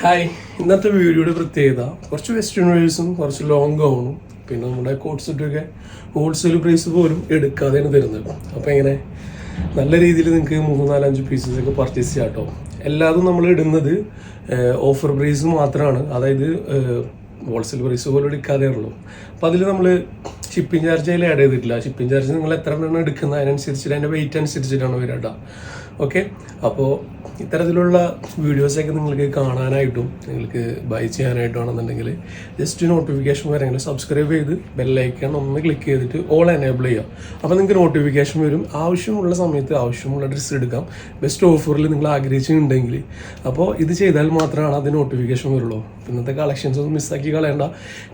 Hi ഇന്നത്തെ വീഡിയോയുടെ പ്രത്യേകത കുറച്ച് വെസ്റ്റേൺ വേഴ്സും കുറച്ച് ലോങ് ഗൗണും പിന്നെ നമ്മുടെ കോട്ട് സെറ്റൊക്കെ ഹോൾസെയിൽ പ്രൈസ് പോലും എടുക്കാതെയാണ് തരുന്നത്. അപ്പോൾ ഇങ്ങനെ നല്ല രീതിയിൽ നിങ്ങൾക്ക് മൂന്ന് നാലഞ്ച് പീസസ് ഒക്കെ പർച്ചേസ് ചെയ്യാം കേട്ടോ എല്ലാതും നമ്മൾ ഇടുന്നത് ഓഫർ പ്രൈസ് മാത്രമാണ്. അതായത് ഹോൾസെയിൽ പ്രൈസ് പോലും എടുക്കാതെ ഉള്ളൂ. അപ്പോൾ അതിൽ നമ്മൾ ഷിപ്പിംഗ് ചാർജ് അതിൽ ആഡ് ചെയ്തിട്ടില്ല. ഷിപ്പിംഗ് ചാർജ് നിങ്ങൾ എത്ര എണ്ണം എടുക്കുന്നത്? അതിനനുസരിച്ചിട്ട് അതിന്റെ വെയിറ്റ് അനുസരിച്ചിട്ടാണ് വരാട്ടോ ഓക്കെ അപ്പോൾ ഇത്തരത്തിലുള്ള വീഡിയോസൊക്കെ നിങ്ങൾക്ക് കാണാനായിട്ടും നിങ്ങൾക്ക് ബൈ ചെയ്യാനായിട്ടാണെന്നുണ്ടെങ്കിൽ ജസ്റ്റ് നോട്ടിഫിക്കേഷൻ വരെങ്കിൽ സബ്സ്ക്രൈബ് ചെയ്ത് ബെല്ലൈക്കൺ ഒന്ന് ക്ലിക്ക് ചെയ്തിട്ട് ഓൾ എനേബിൾ ചെയ്യാം അപ്പോൾ നിങ്ങൾക്ക് നോട്ടിഫിക്കേഷൻ വരും. ആവശ്യമുള്ള സമയത്ത് ആവശ്യമുള്ള ഡ്രസ്സ് എടുക്കാം. ബെസ്റ്റ് ഓഫറിൽ നിങ്ങൾ ആഗ്രഹിച്ചിട്ടുണ്ടെങ്കിൽ. അപ്പോൾ ഇത് ചെയ്താൽ മാത്രമാണ് അത് നോട്ടിഫിക്കേഷൻ വരുള്ളൂ. ഇന്നത്തെ കളക്ഷൻസ് ഒന്നും മിസ്സാക്കി കളയണ്ട.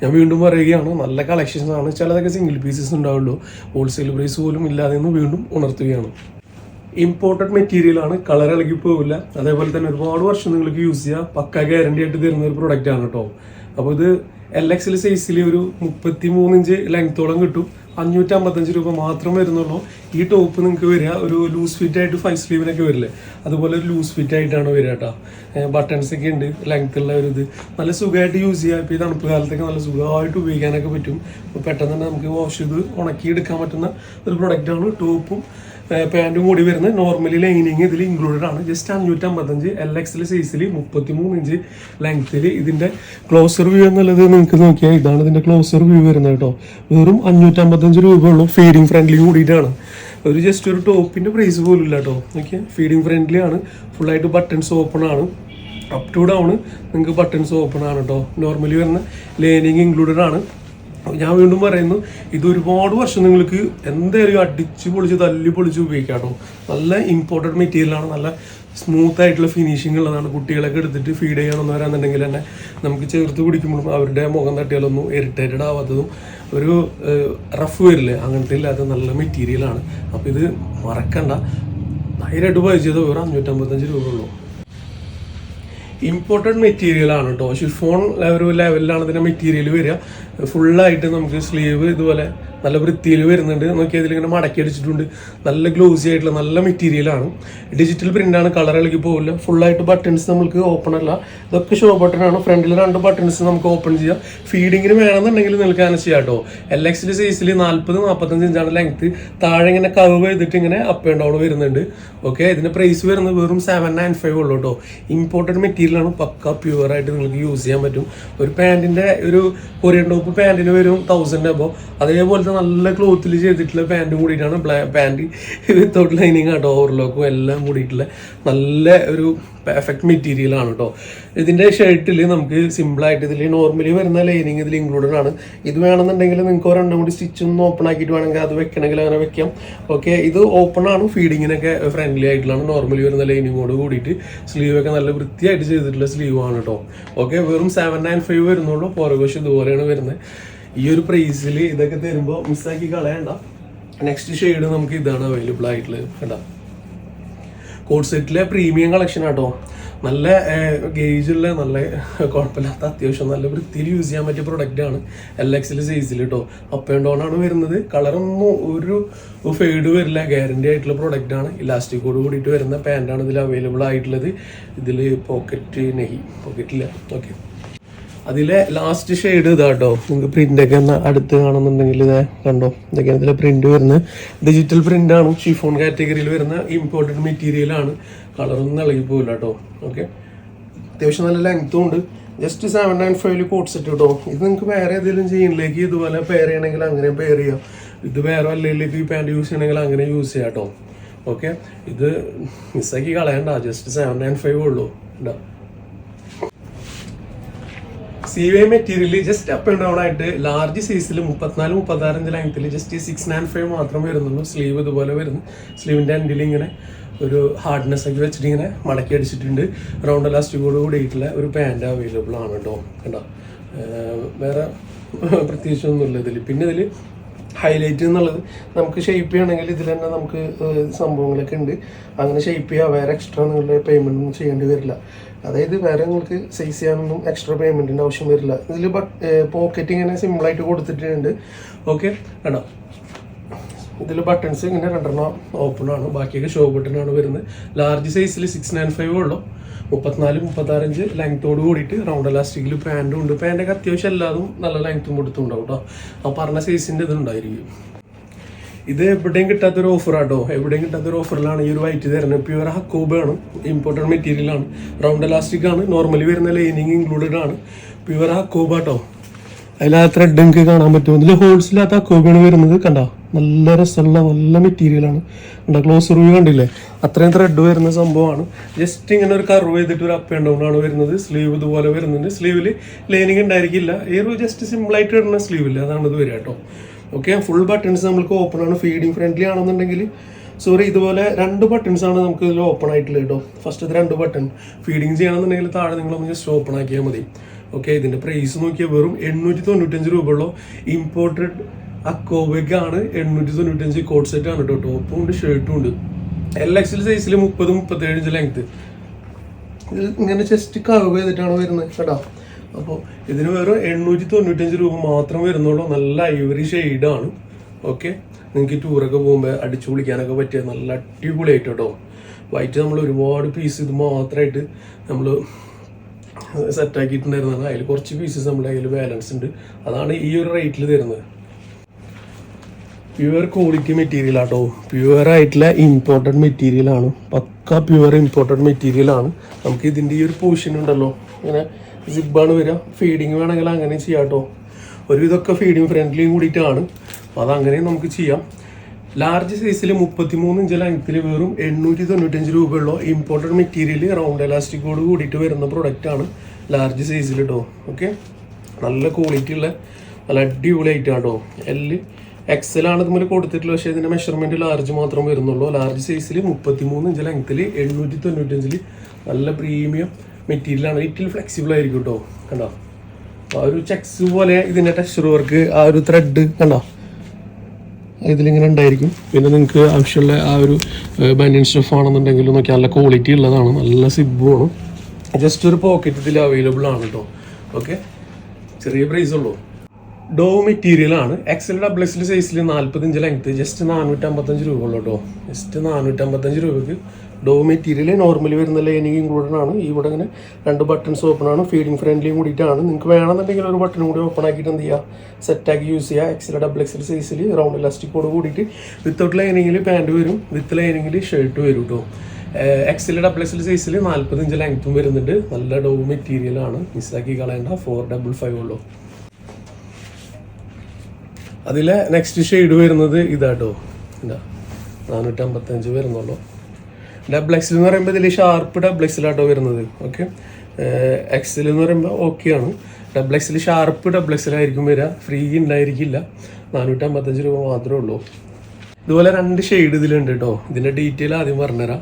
ഞാൻ വീണ്ടും പറയുകയാണ് നല്ല കളക്ഷൻസ് ആണ്. ചിലതൊക്കെ സിംഗിൾ പീസസ് ഉണ്ടാവുള്ളൂ. ഹോൾസെയിൽ പ്രൈസ് പോലും ഇല്ലാതെ വീണ്ടും ഉണർത്തുകയാണ്. ഇമ്പോർട്ടഡ് മെറ്റീരിയൽ ആണ്. കളർ ഇളകി പോകില്ല അതേപോലെ തന്നെ ഒരുപാട് വർഷം നിങ്ങൾക്ക് യൂസ് ചെയ്യാം. പക്ക ഗ്യാരണ്ടി ആയിട്ട് തരുന്ന ഒരു പ്രൊഡക്റ്റ് ആണ് കേട്ടോ അപ്പോൾ ഇത് എൽ എക്സിൽ സൈസിൽ ഒരു മുപ്പത്തി മൂന്ന് ഇഞ്ച് ലെങ്ത്തോളം കിട്ടും. അഞ്ഞൂറ്റി അമ്പത്തഞ്ച് രൂപ മാത്രം വരുന്നുള്ളൂ. ഈ ടോപ്പ് നിങ്ങൾക്ക് വരിക ഒരു ലൂസ് ഫിറ്റ് ആയിട്ട് ഫൈവ് സ്ലീവിനൊക്കെ വരില്ലേ? അതുപോലെ ഒരു ലൂസ് ഫിറ്റ് ആയിട്ടാണ് വരിക കേട്ടോ ബട്ടൺസ് ഒക്കെ ഉണ്ട്. ലെങ്ത് ഉള്ള ഒരു ഇത്. നല്ല സുഖമായിട്ട് യൂസ് ചെയ്യാം. ഇപ്പോൾ ഈ തണുപ്പ് കാലത്തൊക്കെ നല്ല സുഖമായിട്ട് ഉപയോഗിക്കാനൊക്കെ പറ്റും. പെട്ടെന്ന് തന്നെ നമുക്ക് വാഷ് ചെയ്ത് ഉണക്കി എടുക്കാൻ പറ്റുന്ന ഒരു പ്രൊഡക്റ്റാണ് ടോപ്പും പാന്റും കൂടി വരുന്നത്. നോർമലി ലൈനിങ് ഇതിൽ ഇൻക്ലൂഡഡ് ആണ്. ജസ്റ്റ് അഞ്ഞൂറ്റമ്പത്തഞ്ച് എൽ എക്സിൽ സൈസിൽ മുപ്പത്തി മൂന്ന് ഇഞ്ച് ലെങ്ത്തിൽ ഇതിന്റെ ക്ലോസർ വ്യൂ എന്നുള്ളത് നിങ്ങൾക്ക് നോക്കിയാൽ ഇതാണ് ഇതിന്റെ ക്ലോസർ വ്യൂ വരുന്നത് കേട്ടോ. വെറും അഞ്ഞൂറ്റമ്പത്തഞ്ച് രൂപ ഫീഡിങ് ഫ്രണ്ട്ലി കൂടിയിട്ടാണ്. ഒരു ജസ്റ്റ് ഒരു ടോപ്പിന്റെ പ്രൈസ് പോലും ഇല്ല കേട്ടോ. ഓക്കെ ഫീഡിങ് ഫ്രണ്ട്ലി ആണ്. ഫുള്ളായിട്ട് ബട്ടൺസ് ഓപ്പൺ ആണ്. അപ് ടു ഡൗൺ നിങ്ങൾക്ക് ബട്ടൺസ് ഓപ്പൺ ആണ് കേട്ടോ. നോർമലി വരുന്ന ലേനിങ് ഇൻക്ലൂഡഡ് ആണ്. ഞാൻ വീണ്ടും പറയുന്നു ഇത് ഒരുപാട് വർഷം നിങ്ങൾക്ക് എന്തായാലും അടിച്ച് പൊളിച്ച് തല്ലി പൊളിച്ച് ഉപയോഗിക്കാം കേട്ടോ നല്ല ഇമ്പോർട്ടന്റ് മെറ്റീരിയലാണ് നല്ല സ്മൂത്ത് ആയിട്ടുള്ള ഫിനിഷിംഗ് ഉള്ളതാണ്. കുട്ടികളൊക്കെ എടുത്തിട്ട് ഫീഡ് ചെയ്യണമെന്ന് വരാന്നുണ്ടെങ്കിൽ തന്നെ നമുക്ക് ചേർത്ത് പിടിക്കുമ്പോഴും അവരുടെ മുഖം തട്ടിയാലൊന്നും ഇറിറ്റേറ്റഡ് ആവാത്തതും ഒരു റഫ് വരില്ലേ? അങ്ങനത്തെ ഇല്ലാത്ത നല്ല മെറ്റീരിയലാണ് അപ്പോൾ ഇത് മറക്കണ്ട. ധൈര്യമായിട്ട് പൈസ വെറും അഞ്ഞൂറ്റമ്പത്തഞ്ച് രൂപ ഉള്ളൂ. ഇമ്പോർട്ടന്റ് മെറ്റീരിയലാണ് കേട്ടോ ഷിഫോൺ ഒരു ലെവലിലാണ് ഇതിന്റെ മെറ്റീരിയൽ വരിക. ഫുള്ളായിട്ട് നമുക്ക് സ്ലീവ് ഇതുപോലെ നല്ല വൃത്തിയിൽ വരുന്നുണ്ട്. നോക്കി ഇതിലിങ്ങനെ മടക്കി അടിച്ചിട്ടുണ്ട്. നല്ല ഗ്ലോസി ആയിട്ടുള്ള നല്ല മെറ്റീരിയലാണ് ഡിജിറ്റൽ പ്രിന്റാണ് കളർ ഇളകി പോകില്ല ഫുള്ളായിട്ട് ബട്ടൺസ് നമുക്ക് ഓപ്പൺ അല്ല. ഇതൊക്കെ ഷോ ബട്ടൺ ആണ്. ഫ്രണ്ടിൽ രണ്ട് ബട്ടൺസ് നമുക്ക് ഓപ്പൺ ചെയ്യാം. ഫീഡിങ്ങിന് വേണമെന്നുണ്ടെങ്കിൽ അങ്ങനെ ചെയ്യാം കേട്ടോ എൽ എക്സിന്റെ സൈസിൽ നാൽപ്പത് നാൽപ്പത്തഞ്ച് ഇഞ്ചാണ് ലെങ്ത് താഴെ ഇങ്ങനെ കർവ് ചെയ്തിട്ട് ഇങ്ങനെ അപ്പ് ആൻഡ് ഡൗൺ വരുന്നുണ്ട്. ഓക്കെ ഇതിന്റെ പ്രൈസ് വരുന്നത് വെറും സെവൻ നയൻ ഫൈവ് ഉള്ളൂ കേട്ടോ ഇമ്പോർട്ടന്റ് മെറ്റീരിയലാണ് പക്ക പ്യുവർ ആയിട്ട് നിങ്ങൾക്ക് യൂസ് ചെയ്യാൻ പറ്റും. ഒരു പാന്റിന്റെ ഒരു കൊറിയൻ ടോപ്പ് പാന്റിന് വരും തൗസൻഡ് അപ്പോൾ അതേപോലത്തെ നല്ല ക്ലോത്തിൽ ചെയ്തിട്ടുള്ള പാന്റും കൂടിയിട്ടാണ് പാന്റ് വിത്തൗട്ട് ലൈനിങ് ആട്ടോ ഓവർലോക്കും എല്ലാം കൂടിയിട്ടുള്ള നല്ല ഒരു പെർഫെക്റ്റ് മെറ്റീരിയൽ ആണ് കേട്ടോ ഇതിന്റെ ഷർട്ടിൽ നമുക്ക് സിമ്പിളായിട്ട് ഇതിൽ നോർമലി വരുന്ന ലൈനിങ് ഇതിൽ ഇൻക്ലൂഡഡ് ആണ്. ഇത് വേണമെന്നുണ്ടെങ്കിൽ നിങ്ങൾക്ക് ഒരെണ്ണം കൂടി സ്റ്റിച്ച് ഒന്ന് ഓപ്പൺ ആക്കിയിട്ട് വേണമെങ്കിൽ അത് വെക്കണമെങ്കിൽ അങ്ങനെ വെക്കാം. ഓക്കെ ഇത് ഓപ്പൺ ആണ് ഫീഡിങ്ങിനൊക്കെ ഫ്രണ്ട്ലി ആയിട്ടുള്ളതാണ് നോർമലി വരുന്ന ലൈനിങ്ങോട് കൂടിയിട്ട് സ്ലീവ് ഒക്കെ നല്ല വൃത്തിയായിട്ട് ചെയ്തിട്ടുള്ള സ്ലീവ് ആണ് കേട്ടോ ഓക്കെ വെറും സെവൻ നയൻ ഫൈവ് വരുന്നുള്ളൂ. പുറകുവശം ഇതുപോലെയാണ് വരുന്നത്. ഈ ഒരു പ്രൈസിൽ ഇതൊക്കെ തരുമ്പോൾ മിസ്സാക്കി കളയണ്ട. നെക്സ്റ്റ് ഷെയ്ഡ് നമുക്ക് ഇതാണ് അവൈലബിൾ ആയിട്ടുള്ളത്. കേട്ടോ കോഡ് സെറ്റിലെ പ്രീമിയം കളക്ഷൻ ആട്ടോ നല്ല ഗേജുള്ള നല്ല കുഴപ്പമില്ലാത്ത അത്യാവശ്യം നല്ല വൃത്തിയിൽ യൂസ് ചെയ്യാൻ പറ്റിയ പ്രൊഡക്റ്റ് ആണ് എൽ എക്സിൽ സൈസിൽ കേട്ടോ അപ്പ് ആൻഡ് ഡൗൺ ആണ് വരുന്നത്. കളറൊന്നും ഒരു ഫെയ്ഡ് വരില്ല. ഗ്യാരണ്ടി ആയിട്ടുള്ള പ്രൊഡക്റ്റ് ആണ്. ഇലാസ്റ്റിക്കോട് കൂടിയിട്ട് വരുന്ന പാന്റാണ് ഇതിൽ അവൈലബിൾ ആയിട്ടുള്ളത്. ഇതിൽ പോക്കറ്റ് നെഹി പോക്കറ്റില്ല ഓക്കെ അതിലെ ലാസ്റ്റ് ഷെയ്ഡ് ഇതാട്ടോ നിങ്ങൾക്ക് പ്രിന്റ് ഒക്കെ ഒന്ന് അടുത്ത് കാണുന്നുണ്ടെങ്കിൽ ഇതേ കണ്ടോ? ഇതൊക്കെയാണ് ഇതിലെ പ്രിന്റ് വരുന്നത്. ഡിജിറ്റൽ പ്രിന്റ് ആണ്. ഷിഫോൺ കാറ്റഗറിയിൽ വരുന്ന ഇമ്പോർട്ടന്റ് മെറ്റീരിയൽ ആണ്. കളറൊന്നും ഇളകി പോകില്ല കേട്ടോ ഓക്കെ അത്യാവശ്യം നല്ല ലെങ്ത്തും ഉണ്ട്. ജസ്റ്റ് സെവൻ നയൻ ഫൈവിൽ കോട്ട് സെറ്റ് കേട്ടോ ഇത് നിങ്ങൾക്ക് വേറെ ഏതെങ്കിലും ജീനിലേക്ക് ഇതുപോലെ പെയർ ചെയ്യണമെങ്കിൽ അങ്ങനെ പെയർ ചെയ്യാം. ഇത് വേറെ വല്ലതിലേക്ക് ഈ പാന്റ് യൂസ് ചെയ്യണമെങ്കിൽ അങ്ങനെ യൂസ് ചെയ്യാം കേട്ടോ ഓക്കെ ഇത് മിസ്സാക്കി കളയണ്ട. ജസ്റ്റ് സെവൻ നയൻ ഫൈവ് ഉള്ളൂ. കേട്ടോ C Y material just up and down ആയിട്ട് ലാർജ് സൈസിൽ മുപ്പത്തിനാല് മുപ്പത്താറഞ്ച് ലെങ്ത്തിൽ ജസ്റ്റ് സിക്സ് നയൻ ഫൈവ് മാത്രം വരുന്നുള്ളൂ. സ്ലീവ് ഇതുപോലെ വരുന്നു. സ്ലീവിന്റെ എൻഡിൽ ഇങ്ങനെ ഒരു ഹാർഡ്നെസ് ഒക്കെ വെച്ചിട്ട് ഇങ്ങനെ മടക്കി അടിച്ചിട്ടുണ്ട്. റൗണ്ട് ഇലാസ്റ്റിക്കോട് കൂടിയിട്ടുള്ള ഒരു പാന്റ് അവൈലബിൾ ആണ് കേട്ടോ ഏർ വേറെ പ്രത്യേകിച്ചൊന്നുമില്ല ഇതിൽ പിന്നെ ഇതിൽ ഹൈലൈറ്റ് എന്നുള്ളത് നമുക്ക് ഷേപ്പ് ചെയ്യണമെങ്കിൽ ഇതിൽ തന്നെ നമുക്ക് സംഭവങ്ങളൊക്കെ ഉണ്ട്. അങ്ങനെ ഷേപ്പ് ചെയ്യുക വേറെ എക്സ്ട്രാ നിങ്ങളുടെ പേയ്മെന്റ് ഒന്നും ചെയ്യേണ്ടി വരില്ല. അതായത് വേറെ നിങ്ങൾക്ക് സൈസ് ചെയ്യാനൊന്നും എക്സ്ട്രാ പേയ്മെന്റിന്റെ ആവശ്യം വരില്ല. ഇതിൽ പോക്കറ്റ് ഇങ്ങനെ സിമ്പിളായിട്ട് കൊടുത്തിട്ടുണ്ട്. ഓക്കെ കണ്ടോ? ഇതിൽ ബട്ടൺസ് ഇങ്ങനെ രണ്ടെണ്ണം ഓപ്പൺ ആണ്. ബാക്കിയൊക്കെ ഷോ ബട്ടണാണ് വരുന്നത്. ലാർജ് സൈസിൽ സിക്സ് നയൻ ഫൈവ് ഉള്ളൂ. മുപ്പത്തിനാല് മുപ്പത്താറഞ്ച് ലെങ്ത്തോട് കൂടിയിട്ട് റൗണ്ട് ഇലാസ്റ്റിക്കിൽ പാന്റും ഉണ്ട്. പാന്റൊക്കെ അത്യാവശ്യം എല്ലാതും നല്ല ലെങ്ത്തും കൊടുത്തുണ്ടാവും കേട്ടോ ആ പറഞ്ഞ സൈസിന്റെ ഇത് ഉണ്ടായിരിക്കും. ഇത് എവിടെയും കിട്ടാത്തൊരു ഓഫറാട്ടോ എവിടെയും കിട്ടാത്തൊരു ഓഫറിലാണ് ഈ ഒരു വൈറ്റ് തരുന്നത്. പ്യുവർ ഹക്കോബാണ് ഇമ്പോർട്ടന്റ് മെറ്റീരിയൽ ആണ്. റൗണ്ട് എലാസ്റ്റിക് ആണ്. നോർമലി വരുന്ന ലൈനിങ് ഇൻക്ലൂഡഡ് ആണ്. പ്യുവർ ഹക്കോബാട്ടോ അതിൽ ആ ത്രെഡ് നിങ്ങൾക്ക് കാണാൻ പറ്റും. ഇതിൽ ഹോൾസ് ഇല്ലാത്ത ഹക്കോബാണ് വരുന്നത്. കണ്ട? നല്ല രസമുള്ള നല്ല മെറ്റീരിയലാണ് കണ്ട? ക്ലോസ് റിവ്യൂ കണ്ടില്ലേ? അത്രയും ത്രെഡ് വരുന്ന സംഭവമാണ്. ജസ്റ്റ് ഇങ്ങനെ ഒരു കർവ് ചെയ്തിട്ട് ഒരു അപ്പ് ആൻഡ് ഡൗൺ ആണ് വരുന്നത്. സ്ലീവ് ഇതുപോലെ വരുന്നുണ്ട്. സ്ലീവിൽ ലൈനിങ് ഉണ്ടായിരിക്കില്ല. ഈ ഒരു ജസ്റ്റ് സിമ്പിളായിട്ട് വരുന്ന സ്ലീവില്ല അതാണ് ഇത് വരിക കേട്ടോ. ഓക്കെ ഫുൾ ബട്ടൺസ് നമുക്ക് ഓപ്പൺ ആണ്. ഫീഡിങ് ഫ്രണ്ട്ലി ആണെന്നുണ്ടെങ്കിൽ സോറി ഇതുപോലെ രണ്ട് ബട്ടൺസ് ആണ് നമുക്ക് ഇതിൽ ഓപ്പൺ ആയിട്ടുള്ളത് കേട്ടോ ഫസ്റ്റ് ഇത് രണ്ട് ബട്ടൺ ഫീഡിങ് ചെയ്യണമെന്നുണ്ടെങ്കിൽ താഴെ നിങ്ങളൊന്ന് ജസ്റ്റ് ഓപ്പൺ ആക്കിയാൽ മതി. ഓക്കെ ഇതിന്റെ പ്രൈസ് നോക്കിയാൽ വെറും എണ്ണൂറ്റി തൊണ്ണൂറ്റഞ്ച് രൂപയുള്ള ഇമ്പോർട്ടഡ് അക്കോബെഗ് ആണ് എണ്ണൂറ്റി തൊണ്ണൂറ്റഞ്ച് കോട്ട് സെറ്റ് ആണ് കേട്ടോ ടോപ്പും ഉണ്ട് ഷർട്ടും ഉണ്ട്. എൽ എക്സൽ സൈസിൽ മുപ്പത് മുപ്പത്തേഴ് ഇഞ്ച് ലെങ്ത് ഇത് ഇങ്ങനെ ജസ്റ്റ് കവ് ചെയ്തിട്ടാണ് വരുന്നത് കേട്ടോ. അപ്പോൾ ഇതിന് വേറെ എണ്ണൂറ്റി തൊണ്ണൂറ്റഞ്ച് രൂപ മാത്രം വരുന്നുള്ളൂ. നല്ല ഐവറി ഷെയ്ഡാണ് ഓക്കെ നിങ്ങൾക്ക് ടൂറൊക്കെ പോകുമ്പോൾ അടിച്ചു പൊളിക്കാനൊക്കെ പറ്റിയ നല്ല അടിപൊളിയായിട്ട് കേട്ടോ. വൈറ്റ് നമ്മൾ ഒരുപാട് പീസ് ഇത് മാത്രമായിട്ട് നമ്മൾ സെറ്റാക്കിയിട്ടുണ്ടായിരുന്നതാണ് അതിൽ കുറച്ച് പീസസ് നമ്മുടെ കയ്യിൽ ബാലൻസ് ഉണ്ട്. അതാണ് ഈ ഒരു റേറ്റിൽ തരുന്നത്. പ്യുവർ ക്വാളിറ്റി മെറ്റീരിയൽ ആട്ടോ. പ്യുവർ ആയിട്ടുള്ള ഇമ്പോർട്ടഡ് മെറ്റീരിയൽ ആണ്. പക്ക പ്യുവർ ഇമ്പോർട്ടഡ് മെറ്റീരിയൽ ആണ്. നമുക്ക് ഇതിന്റെ ഈ ഒരു പൊസിഷൻ ഉണ്ടല്ലോ. ഇങ്ങനെ സിബാണ് വരിക. ഫീഡിങ് വേണമെങ്കിൽ അങ്ങനെ ചെയ്യാം കേട്ടോ. ഒരു ഇതൊക്കെ ഫീഡിങ് ഫ്രണ്ട്ലിയും കൂടിയിട്ടാണ്. അപ്പോൾ അതങ്ങനെ നമുക്ക് ചെയ്യാം. ലാർജ് സൈസിൽ മുപ്പത്തി മൂന്ന് ഇഞ്ച് ലെങ്ത്തിൽ വെറും എണ്ണൂറ്റി തൊണ്ണൂറ്റഞ്ച് രൂപയുള്ള ഇമ്പോർട്ടഡ് മെറ്റീരിയൽ റൗണ്ട് എലാസ്റ്റിക്കോട് കൂടിയിട്ട് വരുന്ന പ്രൊഡക്റ്റ് ആണ് ലാർജ് സൈസിൽ കേട്ടോ ഓക്കെ നല്ല ക്വാളിറ്റി ഉള്ള നല്ല അടിപൊളിയായിട്ടാണ് കേട്ടോ എല്ല് എക്സൽ ആണ് നമ്മൾ കൊടുത്തിട്ടുള്ളത്. പക്ഷേ ഇതിന്റെ മെഷർമെന്റ് ലാർജ് മാത്രം വരുന്നുള്ളൂ. ലാർജ് സൈസിൽ മുപ്പത്തി മൂന്ന് ഇഞ്ച് ലെങ്ത്തിൽ എണ്ണൂറ്റി തൊണ്ണൂറ്റഞ്ചിൽ നല്ല പ്രീമിയം മെറ്റീരിയൽ ഇറ്റിൽ ഫ്ലെക്സിബിൾ ആയിരിക്കും കേട്ടോ കണ്ടോ? ആ ഒരു ചെക്സ് പോലെ ഇതിന്റെ ടെക്സ്ചർ വർക്ക് ആ ഒരു ത്രെഡ് കണ്ടോ? ഇതിലിങ്ങനെ ഉണ്ടായിരിക്കും. പിന്നെ നിങ്ങൾക്ക് ആവശ്യമുള്ള ആ ഒരു ബനിയൻ സ്റ്റഫ് ആണെന്നുണ്ടെങ്കിൽ നോക്കി നല്ല ക്വാളിറ്റി ഉള്ളതാണ്. നല്ല സിബുമാണ് ജസ്റ്റ് ഒരു പോക്കറ്റ് ഇതിൽ അവൈലബിൾ ആണ് കേട്ടോ ഓക്കെ ചെറിയ പ്രൈസ് ഉള്ളൂ. ഡോ മെറ്റീരിയൽ ആണ്. എക്സൽ ഡബിൾ എക്സൽ സൈസിൽ നാൽപ്പത്തഞ്ച് ലെങ്ത് ജസ്റ്റ് നാനൂറ്റമ്പത്തഞ്ച് രൂപ ഉള്ളൂ കേട്ടോ ജസ്റ്റ് നാനൂറ്റമ്പത്തഞ്ച് രൂപയ്ക്ക് ഡോ മെറ്റീരിയൽ നോർമലി വരുന്ന ലൈനിങ് ഇൻക്ലൂഡഡ് ആണ്. ഇവിടെ ഇങ്ങനെ രണ്ട് ബട്ടൺസ് ഓപ്പൺ ആണ്. ഫീഡിങ് ഫ്രണ്ട്ലിയും കൂടിയിട്ടാണ്. നിങ്ങൾക്ക് വേണമെന്നുണ്ടെങ്കിൽ ഒരു ബട്ടൺ കൂടി ഓപ്പൺ ആക്കിയിട്ട് എന്ത് ചെയ്യുക സെറ്റാക്കി യൂസ് ചെയ്യുക എക്സൽ ഡബിൾ എക്സൽ സൈസിൽ റൗണ്ട് ഇലാസ്റ്റിക്കോട് കൂടിയിട്ട് വിത്തൗട്ട് ലൈനിങ്ങിൽ പാന്റ് വരും. വിത്ത് ലൈനിങ്ങിൽ ഷർട്ട് വരും കേട്ടോ എക്സൽ ഡബിൾ എക്സൽ സൈസിൽ നാൽപ്പത്തഞ്ച് ലെങ്ത്തും വരുന്നുണ്ട്. നല്ല ഡോ മെറ്റീരിയൽ ആണ്. മിസ്സാക്കി കളയേണ്ട. ഫോർ ഡബിൾ ഫൈവ് ഉള്ളൂ. അതിലെ നെക്സ്റ്റ് ഷെയ്ഡ് വരുന്നത് ഇതാട്ടോ എന്താ നാനൂറ്റമ്പത്തഞ്ച് വരുന്നുള്ളൂ. ഡബിൾ എക്സൽ എന്ന് പറയുമ്പോൾ ഇതിൽ ഷാർപ്പ് ഡബിൾ എക്സലാട്ടോ വരുന്നത്. ഓക്കെ എക്സിൽ എന്ന് പറയുമ്പോൾ ഓക്കെ ആണ്. ഡബിൾ എക്സൽ ഷാർപ്പ് ഡബിൾ എക്സലായിരിക്കും വരിക ഫ്രീ ഉണ്ടായിരിക്കില്ല നാനൂറ്റമ്പത്തഞ്ച് രൂപ മാത്രമേ ഉള്ളൂ. ഇതുപോലെ രണ്ട് ഷെയ്ഡ് ഇതിലുണ്ട് കേട്ടോ ഇതിന്റെ ഡീറ്റെയിൽ ആദ്യം പറഞ്ഞുതരാം